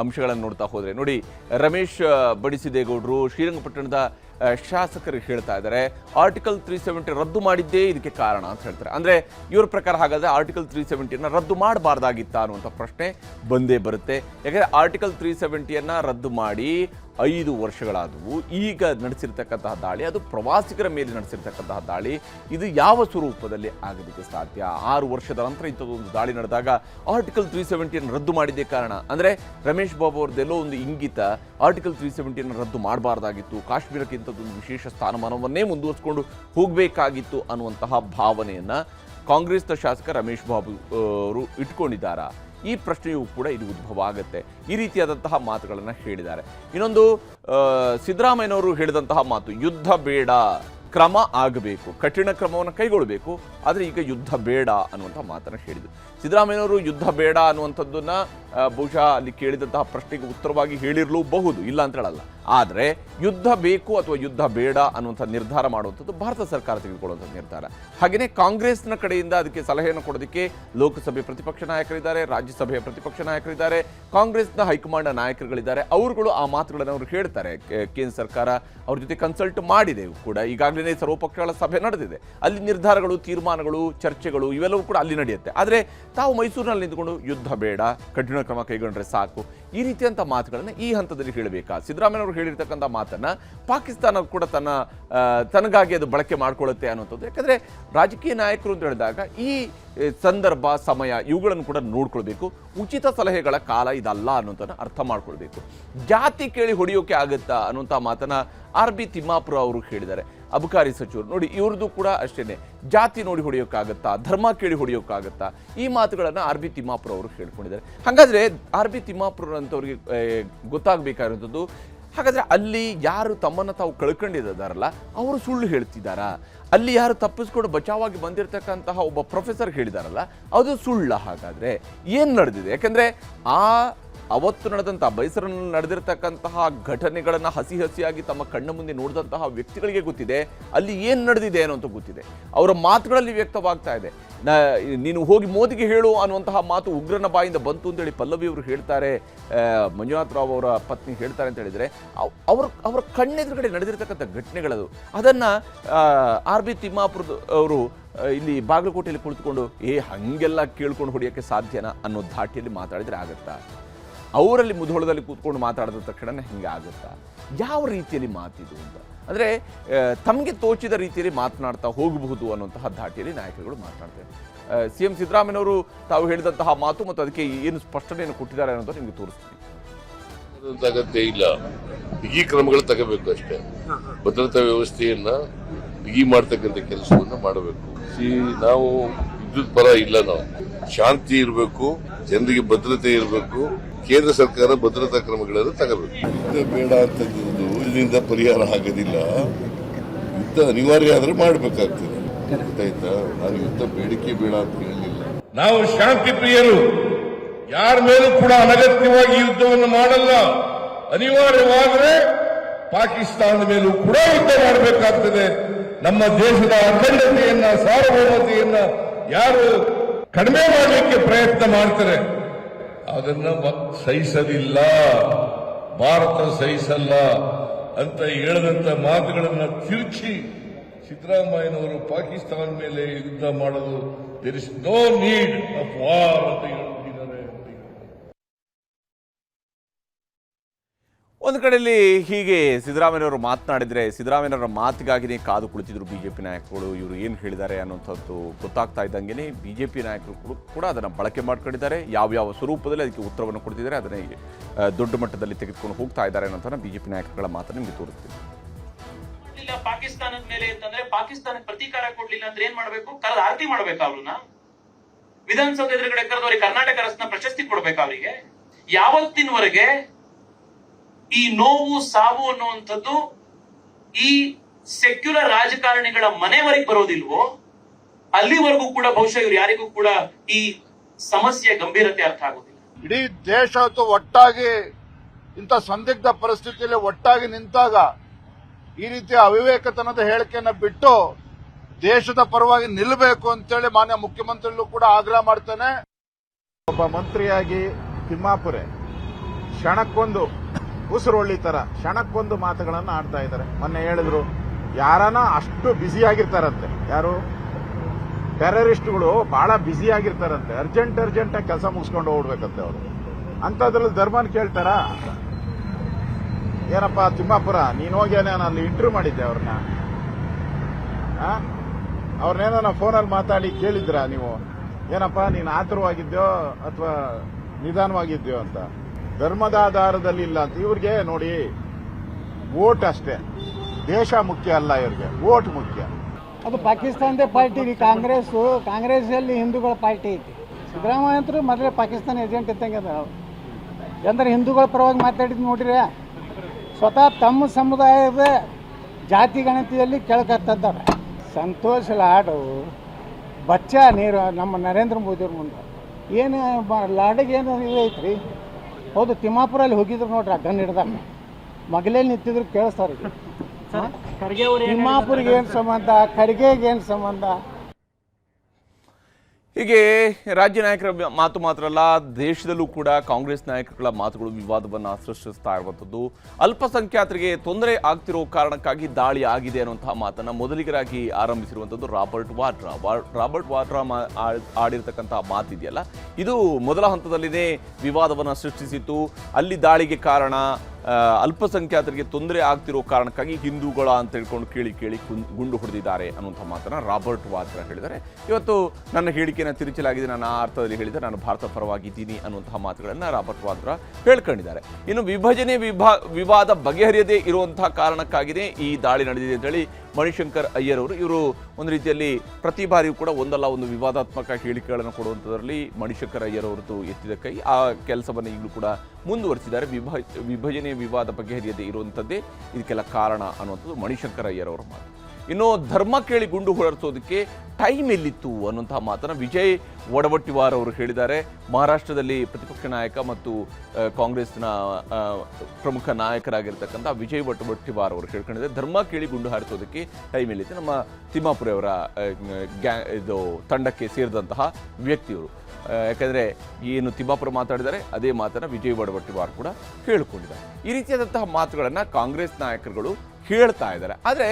ಅಂಶಗಳನ್ನು ನೋಡ್ತಾ ಹೋದರೆ, ನೋಡಿ, ರಮೇಶ್ ಬಡಿಸಿದೇಗೌಡರು ಶ್ರೀರಂಗಪಟ್ಟಣದ ಶಾಸಕರಿಗೆ ಶಾಸಕರು ಹೇಳ್ತಾ ಇದ್ದಾರೆ ಆರ್ಟಿಕಲ್ ತ್ರೀ ಸೆವೆಂಟಿ ರದ್ದು ಮಾಡಿದ್ದೇ ಇದಕ್ಕೆ ಕಾರಣ ಅಂತ ಹೇಳ್ತಾರೆ. ಅಂದರೆ, ಇವ್ರ ಪ್ರಕಾರ ಹಾಗಾದರೆ ಆರ್ಟಿಕಲ್ ತ್ರೀ ಸೆವೆಂಟಿಯನ್ನು ರದ್ದು ಮಾಡಬಾರ್ದಾಗಿತ್ತಾ ಅನ್ನುವಂಥ ಪ್ರಶ್ನೆ ಬಂದೇ ಬರುತ್ತೆ. ಯಾಕಂದರೆ ಆರ್ಟಿಕಲ್ ತ್ರೀ ಸೆವೆಂಟಿಯನ್ನು ರದ್ದು ಮಾಡಿ ಐದು ವರ್ಷಗಳಾದವು. ಈಗ ನಡೆಸಿರ್ತಕ್ಕಂತಹ ದಾಳಿ, ಅದು ಪ್ರವಾಸಿಗರ ಮೇಲೆ ನಡೆಸಿರ್ತಕ್ಕಂತಹ ದಾಳಿ, ಇದು ಯಾವ ಸ್ವರೂಪದಲ್ಲಿ ಆಗೋದಕ್ಕೆ ಸಾಧ್ಯ? ಆರು ವರ್ಷದ ನಂತರ ಇಂಥದ್ದೊಂದು ದಾಳಿ ನಡೆದಾಗ ಆರ್ಟಿಕಲ್ ತ್ರೀ ಸೆವೆಂಟಿಯನ್ನು ರದ್ದು ಮಾಡಿದ್ದೇ ಕಾರಣ. ಅಂದರೆ ರಮೇಶ್ ಬಾಬು ಅವ್ರದ್ದೆಲ್ಲೋ ಒಂದು ಇಂಗಿತ ಆರ್ಟಿಕಲ್ ತ್ರೀ ಸೆವೆಂಟಿಯನ್ನು ರದ್ದು ಮಾಡಬಾರ್ದಾಗಿತ್ತು. ಕಾಶ್ಮೀರಕ್ಕೆ ಇಂಥದ್ದೊಂದು ವಿಶೇಷ ಸ್ಥಾನಮಾನವನ್ನೇ ಮುಂದುವರಿಸಿಕೊಂಡು ಹೋಗಬೇಕಾಗಿತ್ತು ಅನ್ನುವಂತಹ ಭಾವನೆಯನ್ನು ಕಾಂಗ್ರೆಸ್ನ ಶಾಸಕ ರಮೇಶ್ ಬಾಬು ಅವರು ಇಟ್ಕೊಂಡಿದ್ದಾರಾ? ಈ ಪ್ರಶ್ನೆಯೂ ಕೂಡ ಇದು ಉದ್ಭವ ಆಗುತ್ತೆ ಈ ರೀತಿಯಾದಂತಹ ಮಾತುಗಳನ್ನು ಹೇಳಿದ್ದಾರೆ. ಇನ್ನೊಂದು ಸಿದ್ದರಾಮಯ್ಯನವರು ಹೇಳಿದಂತಹ ಮಾತು, ಯುದ್ಧ ಬೇಡ, ಕ್ರಮ ಆಗಬೇಕು, ಕಠಿಣ ಕ್ರಮವನ್ನು ಕೈಗೊಳ್ಳಬೇಕು ಆದರೆ ಈಗ ಯುದ್ಧ ಬೇಡ ಅನ್ನುವಂಥ ಮಾತನ್ನು ಹೇಳಿದರು. ಸಿದ್ದರಾಮಯ್ಯನವರು ಯುದ್ಧ ಬೇಡ ಅನ್ನುವಂಥದ್ದನ್ನ ಬಹುಶಃ ಅಲ್ಲಿ ಕೇಳಿದಂತಹ ಪ್ರಶ್ನೆಗೆ ಉತ್ತರವಾಗಿ ಹೇಳಿರಲೂಬಹುದು, ಇಲ್ಲ ಅಂತ ಹೇಳಲ್ಲ. ಆದರೆ ಯುದ್ಧ ಬೇಕು ಅಥವಾ ಯುದ್ಧ ಬೇಡ ಅನ್ನುವಂಥ ನಿರ್ಧಾರ ಮಾಡುವಂಥದ್ದು ಭಾರತ ಸರ್ಕಾರ ತೆಗೆದುಕೊಳ್ಳುವಂಥ ನಿರ್ಧಾರ. ಹಾಗೆಯೇ ಕಾಂಗ್ರೆಸ್ನ ಕಡೆಯಿಂದ ಅದಕ್ಕೆ ಸಲಹೆಯನ್ನು ಕೊಡೋದಕ್ಕೆ ಲೋಕಸಭೆ ಪ್ರತಿಪಕ್ಷ ನಾಯಕರಿದ್ದಾರೆ, ರಾಜ್ಯಸಭೆಯ ಪ್ರತಿಪಕ್ಷ ನಾಯಕರಿದ್ದಾರೆ, ಕಾಂಗ್ರೆಸ್ನ ಹೈಕಮಾಂಡ್ ನಾಯಕರುಗಳಿದ್ದಾರೆ. ಅವರುಗಳು ಆ ಮಾತುಗಳನ್ನು ಅವರು ಹೇಳ್ತಾರೆ. ಕೇಂದ್ರ ಸರ್ಕಾರ ಅವ್ರ ಜೊತೆ ಕನ್ಸಲ್ಟ್ ಮಾಡಿದೆ ಕೂಡ. ಈಗಾಗಲೇ ಸರ್ವಪಕ್ಷಗಳ ಸಭೆ ನಡೆದಿದೆ. ಅಲ್ಲಿ ನಿರ್ಧಾರಗಳು, ತೀರ್ಮಾನಗಳು, ಚರ್ಚೆಗಳು ಇವೆಲ್ಲವೂ ಕೂಡ ಅಲ್ಲಿ ನಡೆಯುತ್ತೆ. ಆದರೆ ತಾವು ಮೈಸೂರಿನಲ್ಲಿ ನಿಂತ್ಕೊಂಡು ಯುದ್ಧ ಬೇಡ, ಕಠಿಣ ಕ್ರಮ ಕೈಗೊಂಡ್ರೆ ಸಾಕು. ಈ ರೀತಿಯಂಥ ಮಾತುಗಳನ್ನು ಈ ಹಂತದಲ್ಲಿ ಹೇಳಬೇಕಾ? ಸಿದ್ದರಾಮಯ್ಯವರು ಹೇಳಿರ್ತಕ್ಕಂಥ ಮಾತನ್ನು ಪಾಕಿಸ್ತಾನ ಕೂಡ ತನ್ನ ತನಗಾಗಿ ಅದು ಬಳಕೆ ಮಾಡಿಕೊಳ್ಳುತ್ತೆ ಅನ್ನೋಂಥದ್ದು ಯಾಕಂದರೆ ರಾಜಕೀಯ ನಾಯಕರು ಅಂತ ಹೇಳಿದಾಗ ಈ ಸಂದರ್ಭ, ಸಮಯ ಇವುಗಳನ್ನು ಕೂಡ ನೋಡ್ಕೊಳ್ಬೇಕು. ಉಚಿತ ಸಲಹೆಗಳ ಕಾಲ ಇದಲ್ಲ ಅನ್ನೋದನ್ನು ಅರ್ಥ ಮಾಡ್ಕೊಳ್ಬೇಕು. ಜಾತಿ ಕೇಳಿ ಹೊಡೆಯೋಕೆ ಆಗುತ್ತಾ ಅನ್ನುವಂಥ ಮಾತನ್ನು ಆರ್ ಬಿ ತಿಮ್ಮಾಪುರ ಅವರು ಹೇಳಿದ್ದಾರೆ. ಅಬಕಾರಿ ಸಚಿವರು. ನೋಡಿ, ಇವ್ರದ್ದು ಕೂಡ ಅಷ್ಟೇ ಜಾತಿ ನೋಡಿ ಹೊಡೆಯೋಕ್ಕಾಗತ್ತಾ? ಧರ್ಮ ಕೇಳಿ ಹೊಡೆಯೋಕ್ಕಾಗತ್ತಾ? ಈ ಮಾತುಗಳನ್ನು ಆರ್ ಬಿ ತಿಮ್ಮಾಪುರ ಅವರು ಹೇಳ್ಕೊಂಡಿದ್ದಾರೆ. ಹಾಗಾದ್ರೆ ಆರ್ ಬಿ ತಿಮ್ಮಾಪುರ ಅಂತವ್ರಿಗೆ ಗೊತ್ತಾಗಬೇಕಾಗಿರೋಂಥದ್ದು ಹಾಗಾದ್ರೆ ಅಲ್ಲಿ ಯಾರು ತಮ್ಮನ್ನು ತಾವು ಕಳ್ಕೊಂಡಿದ್ದಾರಲ್ಲ, ಅವರು ಸುಳ್ಳು ಹೇಳ್ತಿದ್ದಾರಾ? ಅಲ್ಲಿ ಯಾರು ತಪ್ಪಿಸ್ಕೊಂಡು ಬಚಾವಾಗಿ ಬಂದಿರತಕ್ಕಂತಹ ಒಬ್ಬ ಪ್ರೊಫೆಸರ್ ಹೇಳಿದಾರಲ್ಲ, ಅದು ಸುಳ್ಳ ಹಾಗಾದರೆ. ಏನು ನಡೆದಿದೆ? ಯಾಕಂದರೆ ಆ ಅವತ್ತು ನಡೆದಂತಹ ಬೈಸರಲ್ಲಿ ನಡೆದಿರ್ತಕ್ಕಂತಹ ಘಟನೆಗಳನ್ನು ಹಸಿ ಹಸಿಯಾಗಿ ತಮ್ಮ ಕಣ್ಣ ಮುಂದೆ ನೋಡಿದಂತಹ ವ್ಯಕ್ತಿಗಳಿಗೆ ಗೊತ್ತಿದೆ. ಅಲ್ಲಿ ಏನು ನಡೆದಿದೆ ಅನ್ನೋಂಥ ಗೊತ್ತಿದೆ. ಅವರ ಮಾತುಗಳಲ್ಲಿ ವ್ಯಕ್ತವಾಗ್ತಾ ಇದೆ. ನೀನು ಹೋಗಿ ಮೋದಿಗೆ ಹೇಳು ಅನ್ನುವಂತಹ ಮಾತು ಉಗ್ರನ ಬಾಯಿಂದ ಬಂತು ಅಂತೇಳಿ ಪಲ್ಲವಿ ಅವರು ಹೇಳ್ತಾರೆ. ಮಂಜುನಾಥ್ ರಾವ್ ಅವರ ಪತ್ನಿ ಹೇಳ್ತಾರೆ ಅಂತ ಹೇಳಿದ್ರೆ, ಅವ್- ಅವ್ರ, ಅವರ ಕಣ್ಣೆದುರುಗಡೆ ನಡೆದಿರ್ತಕ್ಕಂಥ ಘಟನೆಗಳದು. ಅದನ್ನು ಆರ್ ಬಿ ತಿಮ್ಮಾಪುರದ ಅವರು ಇಲ್ಲಿ ಬಾಗಲಕೋಟೆಯಲ್ಲಿ ಕುಳಿತುಕೊಂಡು, ಏ, ಹಾಗೆಲ್ಲ ಕೇಳ್ಕೊಂಡು ಹೊಡಿಯೋಕ್ಕೆ ಸಾಧ್ಯನಾ? ಅನ್ನೋ ಧಾಟಿಯಲ್ಲಿ ಮಾತಾಡಿದರೆ ಆಗುತ್ತಾ? ಅವರಲ್ಲಿ ಮುಧೋಳದಲ್ಲಿ ಕೂತ್ಕೊಂಡು ಮಾತಾಡಿದ ತಕ್ಷಣ ಹಿಂಗೆ ಆಗುತ್ತಾ? ಯಾವ ರೀತಿಯಲ್ಲಿ ಮಾತಿದು ಅಂತ? ಅಂದರೆ ತಮಗೆ ತೋಚಿದ ರೀತಿಯಲ್ಲಿ ಮಾತನಾಡ್ತಾ ಹೋಗಬಹುದು ಅನ್ನುವಂತಹ ಧಾಟಿಯಲ್ಲಿ ನಾಯಕರುಗಳು ಮಾತನಾಡ್ತಾರೆ ಸಿ ಎಂ ಸಿದ್ದರಾಮಯ್ಯವರು ತಾವು ಹೇಳಿದಂತಹ ಮಾತು ಮತ್ತು ಅದಕ್ಕೆ ಏನು ಸ್ಪಷ್ಟನೆಯನ್ನು ಕೊಟ್ಟಿದ್ದಾರೆ ಅನ್ನೋದು ನಿಮಗೆ ತೋರಿಸ್ತೀನಿ. ಅಗತ್ಯ ಇಲ್ಲ. ಬಿಗಿ ಕ್ರಮಗಳು ತಗೋಬೇಕು ಅಷ್ಟೇ. ಭದ್ರತಾ ವ್ಯವಸ್ಥೆಯನ್ನ ಬಿಗಿ ಮಾಡ್ತಕ್ಕಂಥ ಕೆಲಸವನ್ನ ಮಾಡಬೇಕು. ನಾವು ವಿದ್ಯುತ್ ಪರ ಇಲ್ಲ ನಾವು. ಶಾಂತಿ ಇರಬೇಕು, ಜನರಿಗೆ ಭದ್ರತೆ ಇರಬೇಕು. ಕೇಂದ್ರ ಸರ್ಕಾರ ಭದ್ರತಾ ಕ್ರಮಗಳನ್ನು ತಗೋಬೇಕು. ಯುದ್ಧ ಬೇಡ ಅಂತ ಇಲ್ಲಿಂದ ಪರಿಹಾರ ಆಗೋದಿಲ್ಲ. ಯುದ್ಧ ಅನಿವಾರ್ಯ ಆದ್ರೆ ಮಾಡಬೇಕಾಗ್ತದೆ. ಗೊತ್ತಾಯ್ತಾ? ನಾನು ಯುದ್ಧ ಬೇಡಿಕೆ ಬೇಡ ಅಂತ ಹೇಳಲಿಲ್ಲ. ನಾವು ಶಾಂತಿ ಪ್ರಿಯರು ಯಾರ ಮೇಲೂ ಕೂಡ ಅನಗತ್ಯವಾಗಿ ಯುದ್ಧವನ್ನು ಮಾಡಲ್ಲ. ಅನಿವಾರ್ಯವಾದರೆ ಪಾಕಿಸ್ತಾನದ ಮೇಲೂ ಕೂಡ ಯುದ್ಧ ಮಾಡಬೇಕಾಗ್ತದೆ. ನಮ್ಮ ದೇಶದ ಅಖಂಡತೆಯನ್ನ ಸಾರ್ವಭೌಮತೆಯನ್ನ ಯಾರು ಕಡಿಮೆ ಮಾಡಲಿಕ್ಕೆ ಪ್ರಯತ್ನ ಮಾಡ್ತಾರೆ ಅದನ್ನ ಸಹಿಸಲಿಲ್ಲ, ಭಾರತ ಸಹಿಸಲ್ಲ ಅಂತ ಹೇಳದಂತ ಮಾತುಗಳನ್ನ ತಿರುಚಿ ಸಿದ್ದರಾಮಯ್ಯನವರು ಪಾಕಿಸ್ತಾನ ಮೇಲೆ ಯುದ್ಧ ಮಾಡಲು there is no need of war ಅಂತ ಹೇಳ್ತಿದ್ದಾರೆ ಅಂತ ಹೇಳಿ. ಒಂದು ಕಡೆಯಲ್ಲಿ ಹೀಗೆ ಸಿದ್ದರಾಮಯ್ಯವರು ಮಾತನಾಡಿದರೆ ಸಿದ್ದರಾಮಯ್ಯನವರ ಮಾತಿಗಾಗಿನೇ ಕಾದು ಕುಳಿತಿದ್ರು ಬಿ ಜೆ ಪಿ ನಾಯಕರು ಇವರು ಏನು ಹೇಳಿದ್ದಾರೆ ಅನ್ನೋಂಥದ್ದು ಗೊತ್ತಾಗ್ತಾ ಇದ್ದಂಗೆ ಬಿಜೆಪಿ ನಾಯಕರು ಕೂಡ- ಅದನ್ನು ಬಳಕೆ ಮಾಡ್ಕೊಂಡಿದ್ದಾರೆ. ಯಾವ್ಯಾವ ಸ್ವರೂಪದಲ್ಲಿ ಅದಕ್ಕೆ ಉತ್ತರವನ್ನು ಕೊಡ್ತಿದ್ದಾರೆ ಅದನ್ನೇ ದೊಡ್ಡ ಮಟ್ಟದಲ್ಲಿ ತೆಗೆದುಕೊಂಡು ಹೋಗ್ತಾ ಇದ್ದಾರೆ ಜೆ ಪಿ ನಾಯಕರುಗಳ ಮಾತು ನಿಮಗೆ ಕೊಡ್ಲಿಲ್ಲ ಪಾಕಿಸ್ತಾನದ ಮೇಲೆ ಅಂತಂದ್ರೆ ಪಾಕಿಸ್ತಾನಕ್ಕೆ ಪ್ರತೀಕಾರ ಕೊಡ್ಲಿಲ್ಲ ಅಂದ್ರೆ ಏನ್ ಮಾಡ್ಬೇಕು? ಕರೆದ ಆರತಿ ಮಾಡ್ಬೇಕು ಅವ್ರನ್ನ. ವಿಧಾನಸೌಧ ಎದುರುಗಡೆ ಕರೆದವರಿಗೆ ಕರ್ನಾಟಕ ರತ್ನ ಪ್ರಶಸ್ತಿ ಕೊಡ್ಬೇಕಾ ಅವರಿಗೆ. ಯಾವತ್ತಿನವರೆಗೆ ಈ ನೋವು ಸಾವು ಅನ್ನುವಂಥದ್ದು ಈ ಸೆಕ್ಯುಲರ್ ರಾಜಕಾರಣಿಗಳ ಮನೆವರೆಗೆ ಬರೋದಿಲ್ವೋ ಅಲ್ಲಿವರೆಗೂ ಕೂಡ ಬಹುಶಃ ಇವ್ರು ಯಾರಿಗೂ ಕೂಡ ಈ ಸಮಸ್ಯೆ ಗಂಭೀರತೆ ಅರ್ಥ ಆಗೋದಿಲ್ಲ. ಇಡೀ ದೇಶ ಅಥವಾ ಒಟ್ಟಾಗಿ ಇಂಥ ಸಂದಿಗ್ಧ ಪರಿಸ್ಥಿತಿಯಲ್ಲಿ ಒಟ್ಟಾಗಿ ನಿಂತಾಗ ಈ ರೀತಿಯ ಅವಿವೇಕತನದ ಹೇಳಿಕೆಯನ್ನ ಬಿಟ್ಟು ದೇಶದ ಪರವಾಗಿ ನಿಲ್ಲಬೇಕು ಅಂತೇಳಿ ಮಾನ್ಯ ಮುಖ್ಯಮಂತ್ರಿಗಳು ಕೂಡ ಆಗ್ರಹ ಮಾಡ್ತೇನೆ. ಒಬ್ಬ ಮಂತ್ರಿಯಾಗಿ ತಿಮ್ಮಾಪುರೆ ಕ್ಷಣಕ್ಕೊಂದು ಉಸಿರೊಳ್ಳಿ ತರ ಕ್ಷಣಕ್ಕೊಂದು ಮಾತುಗಳನ್ನು ಆಡ್ತಾ ಇದ್ದಾರೆ. ಮೊನ್ನೆ ಹೇಳಿದ್ರು, ಯಾರನ ಅಷ್ಟು ಬ್ಯುಸಿ ಆಗಿರ್ತಾರಂತೆ. ಯಾರು? ಟೆರರಿಸ್ಟ್ಗಳು ಬಹಳ ಬ್ಯುಸಿ ಆಗಿರ್ತಾರಂತೆ. ಅರ್ಜೆಂಟ್ ಅರ್ಜೆಂಟ್ ಆಗಿ ಕೆಲಸ ಮುಗಿಸ್ಕೊಂಡು ಹೋಗ್ಬೇಕಂತೆ ಅವರು. ಅಂಥದ್ರಲ್ಲಿ ಧರ್ಮನ್ ಕೇಳ್ತಾರ? ಏನಪ್ಪ, ತಿಮ್ಮಾಪುರ, ನೀನ್ ಹೋಗಿ ನಾನು ಅಲ್ಲಿ ಇಂಟರ್ವ್ಯೂ ಮಾಡಿದ್ದೆ ಅವ್ರನ್ನ. ಅವ್ರನ್ನೇನೋ ಫೋನಲ್ಲಿ ಮಾತಾಡಿ ಕೇಳಿದ್ರ ನೀವು? ಏನಪ್ಪ, ನೀನು ಆತುರವಾಗಿದ್ಯೋ ಅಥವಾ ನಿಧಾನವಾಗಿದ್ಯೋ ಅಂತ? ಧರ್ಮದ ಆಧಾರದಲ್ಲಿ ಇಲ್ಲ ಅಂತ. ಇವ್ರಿಗೆ ನೋಡಿ, ವೋಟ್ ಅಷ್ಟೇ. ದೇಶ ಮುಖ್ಯ ಅಲ್ಲ ಇವ್ರಿಗೆ. ವೋಟ್ ಮುಖ್ಯ. ಅದು ಪಾಕಿಸ್ತಾನದ ಪಾರ್ಟಿ ರೀ ಕಾಂಗ್ರೆಸ್ ಅಲ್ಲಿ ಹಿಂದೂಗಳ ಪಾರ್ಟಿ ಐತಿ. ಸಿದ್ದರಾಮಯ್ಯ ಅಂತರೂ ಮೊದಲೇ ಪಾಕಿಸ್ತಾನ ಏಜೆಂಟ್ ಇದ್ದಂಗೆ ಅದ ಅಂದ್ರೆ ಹಿಂದೂಗಳ ಪರವಾಗಿ ಮಾತಾಡಿದ್ ನೋಡ್ರಿ, ಸ್ವತಃ ತಮ್ಮ ಸಮುದಾಯದ ಜಾತಿ ಗಣತಿಯಲ್ಲಿ ಕೆಳಕತ್ತಿದ್ದಾರೆ ಸಂತೋಷ್ ಲಾಡು, ಬಚ್ಚ ನೀರು, ನಮ್ಮ ನರೇಂದ್ರ ಮೋದಿಯವ್ರ ಮುಂದೆ. ಏನು ಲಾಡಿಗೆ ಏನು ಇದೈತ್ರಿ ಹೌದು ತಿಮ್ಮಾಪುರಲ್ಲಿ ಹೋಗಿದ್ರು ನೋಡ್ರಿ ಗನ್ ಹಿಡ್ದಾಗ. ಮಗಲೇ ನಿಂತಿದ್ರು ಕೇಳಿಸ್ತಾರೆ ತಿಮ್ಮಾಪುರಿಗೆ ಏನು ಸಂಬಂಧ ಖರ್ಗೆಗೆ ಏನು ಸಂಬಂಧ? ಹೀಗೆ ರಾಜ್ಯ ನಾಯಕರ ಮಾತು ಮಾತ್ರ ಅಲ್ಲ, ದೇಶದಲ್ಲೂ ಕೂಡ ಕಾಂಗ್ರೆಸ್ ನಾಯಕರುಗಳ ಮಾತುಗಳು ವಿವಾದವನ್ನು ಸೃಷ್ಟಿಸ್ತಾ ಇರುವಂಥದ್ದು. ಅಲ್ಪಸಂಖ್ಯಾತರಿಗೆ ತೊಂದರೆ ಆಗ್ತಿರೋ ಕಾರಣಕ್ಕಾಗಿ ದಾಳಿ ಆಗಿದೆ ಅನ್ನುವಂತಹ ಮಾತನ್ನು ಮೊದಲಿಗರಾಗಿ ಆರಂಭಿಸಿರುವಂಥದ್ದು ರಾಬರ್ಟ್ ವಾಡ್ರಾ. ರಾಬರ್ಟ್ ವಾಡ್ರಾ ಮಾ ಆ- ಮಾತಿದೆಯಲ್ಲ. ಇದು ಮೊದಲ ಹಂತದಲ್ಲಿನೇ ವಿವಾದವನ್ನು ಸೃಷ್ಟಿಸಿತ್ತು. ಅಲ್ಲಿ ದಾಳಿಗೆ ಕಾರಣ ಅಲ್ಪಸಂಖ್ಯಾತರಿಗೆ ತೊಂದರೆ ಆಗ್ತಿರೋ ಕಾರಣಕ್ಕಾಗಿ ಹಿಂದೂಗಳ ಅಂತ ಹೇಳ್ಕೊಂಡು ಕೇಳಿ ಕೇಳಿ ಗುಂಡು ಹೊಡೆದಿದ್ದಾರೆ ಅನ್ನುವಂಥ ಮಾತನ್ನ ರಾಬರ್ಟ್ ವಾದ್ರಾ ಹೇಳಿದ್ದಾರೆ. ಇವತ್ತು ನನ್ನ ಹೇಳಿಕೆಯನ್ನು ತಿರುಚಲಾಗಿದೆ ನಾನು ಆ ಅರ್ಥದಲ್ಲಿ ಹೇಳಿದರೆ ನಾನು ಭಾರತ ಪರವಾಗಿದ್ದೀನಿ ಅನ್ನುವಂತಹ ಮಾತುಗಳನ್ನು ರಾಬರ್ಟ್ ವಾದ್ರಾ ಹೇಳ್ಕೊಂಡಿದ್ದಾರೆ. ಇನ್ನು ವಿಭಜನೆ ವಿಭಾ, ವಿವಾದ ಬಗೆಹರಿಯದೇ ಇರುವಂತಹ ಕಾರಣಕ್ಕಾಗಿಯೇ ಈ ದಾಳಿ ನಡೆದಿದೆ ಅಂತೇಳಿ ಮಣಿಶಂಕರ್ ಅಯ್ಯರ್ ಅವರು ಇವರು ಒಂದು ರೀತಿಯಲ್ಲಿ ಪ್ರತಿ ಬಾರಿಯೂ ಕೂಡ ಒಂದಲ್ಲ ಒಂದು ವಿವಾದಾತ್ಮಕ ಹೇಳಿಕೆಗಳನ್ನು ಕೊಡುವಂಥದ್ರಲ್ಲಿ ಮಣಿಶಂಕರ್ ಅಯ್ಯರ್ ಅವರದ್ದು ಎತ್ತಿದ ಕೈ. ಆ ಕೆಲಸವನ್ನು ಈಗಲೂ ಕೂಡ ಮುಂದುವರಿಸಿದ್ದಾರೆ. ವಿಭ ವಿಭಜನೆ ವಿವಾದ ಬಗೆಹರಿಯದೇ ಇರುವಂಥದ್ದೇ ಇದಕ್ಕೆಲ್ಲ ಕಾರಣ ಅನ್ನುವಂಥದ್ದು ಮಣಿಶಂಕರ್ ಅಯ್ಯರ್ ಅವರ ಮಾತು. ಇನ್ನು ಧರ್ಮ ಕೇಳಿ ಗುಂಡು ಹೊರಡಿಸೋದಕ್ಕೆ ಟೈಮ್ ಎಲ್ಲಿತ್ತು ಅನ್ನುವಂತಹ ಮಾತನ್ನು ವಿಜಯ್ ಒಡವಟ್ಟಿವಾರ್ ಅವರು ಹೇಳಿದ್ದಾರೆ. ಮಹಾರಾಷ್ಟ್ರದಲ್ಲಿ ಪ್ರತಿಪಕ್ಷ ನಾಯಕ ಮತ್ತು ಕಾಂಗ್ರೆಸ್ನ ಪ್ರಮುಖ ನಾಯಕರಾಗಿರ್ತಕ್ಕಂಥ ವಿಜಯ್ ಒಡವಟ್ಟಿವಾರ್ ಅವರು ಹೇಳ್ಕೊಂಡಿದ್ದಾರೆ. ಧರ್ಮ ಕೇಳಿ ಗುಂಡು ಹಾರಿಸೋದಕ್ಕೆ ಟೈಮ್ ಎಲ್ಲಿತ್ತು ನಮ್ಮ ತಿಮ್ಮಾಪುರಿ ಅವರ ಗ್ಯಾ, ಇದು ತಂಡಕ್ಕೆ ಸೇರಿದಂತಹ ವ್ಯಕ್ತಿಯವರು. ಯಾಕಂದರೆ ಏನು ತಿಮ್ಮಾಪುರ ಮಾತಾಡಿದ್ದಾರೆ, ಅದೇ ಮಾತನ್ನು ವಿಜಯ್ ವಡವಟ್ಟಿವಾರ್ ಕೂಡ ಹೇಳಿಕೊಂಡಿದ್ದಾರೆ ಈ ರೀತಿಯಾದಂತಹ ಮಾತುಗಳನ್ನು ಕಾಂಗ್ರೆಸ್ ನಾಯಕರುಗಳು ಹೇಳ್ತಾ ಇದ್ದಾರೆ. ಆದರೆ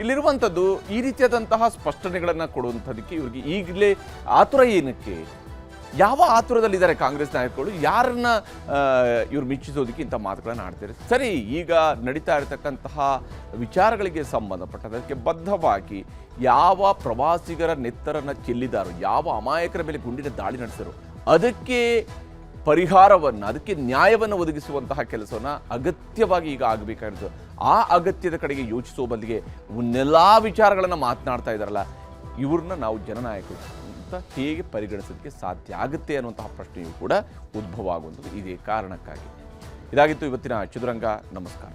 ಇಲ್ಲಿರುವಂಥದ್ದು ಈ ರೀತಿಯಾದಂತಹ ಸ್ಪಷ್ಟನೆಗಳನ್ನು ಕೊಡುವಂಥದಕ್ಕೆ ಇವರಿಗೆ ಈಗಲೇ ಆತುರ ಏನಕ್ಕೆ? ಯಾವ ಆತುರದಲ್ಲಿದ್ದಾರೆ ಕಾಂಗ್ರೆಸ್ ನಾಯಕರು? ಯಾರನ್ನ ಇವರು ಮೆಚ್ಚಿಸೋದಕ್ಕೆ ಇಂಥ ಮಾತುಗಳನ್ನು ಆಡ್ತಾರೆ ಸರಿ, ಈಗ ನಡೀತಾ ಇರತಕ್ಕಂತಹ ವಿಚಾರಗಳಿಗೆ ಸಂಬಂಧಪಟ್ಟದಕ್ಕೆ ಬದ್ಧವಾಗಿ ಯಾವ ಪ್ರವಾಸಿಗರ ನೆತ್ತರನ್ನು ಚೆಲ್ಲಿದಾರೋ, ಯಾವ ಅಮಾಯಕರ ಮೇಲೆ ಗುಂಡಿನ ದಾಳಿ ನಡೆಸಿದರು ಅದಕ್ಕೆ ಪರಿಹಾರವನ್ನು, ಅದಕ್ಕೆ ನ್ಯಾಯವನ್ನು ಒದಗಿಸುವಂತಹ ಕೆಲಸವನ್ನು ಅಗತ್ಯವಾಗಿ ಈಗ ಆಗಬೇಕಾಗಿತ್ತು ಆ ಅಗತ್ಯದ ಕಡೆಗೆ ಯೋಚಿಸುವ ಬದಲಿಗೆ ಇವನ್ನೆಲ್ಲ ವಿಚಾರಗಳನ್ನು ಮಾತನಾಡ್ತಾ ಇದ್ದಾರಲ್ಲ ಇವ್ರನ್ನ ನಾವು ಜನನಾಯಕರು ಅಂತ ಹೇಗೆ ಪರಿಗಣಿಸೋದಕ್ಕೆ ಸಾಧ್ಯ ಆಗುತ್ತೆ ಅನ್ನುವಂತಹ ಪ್ರಶ್ನೆಯು ಕೂಡ ಉದ್ಭವ ಆಗುವಂಥದ್ದು ಇದೇ ಕಾರಣಕ್ಕಾಗಿ. ಇದಾಗಿತ್ತು ಇವತ್ತಿನ ಚದುರಂಗ. ನಮಸ್ಕಾರ.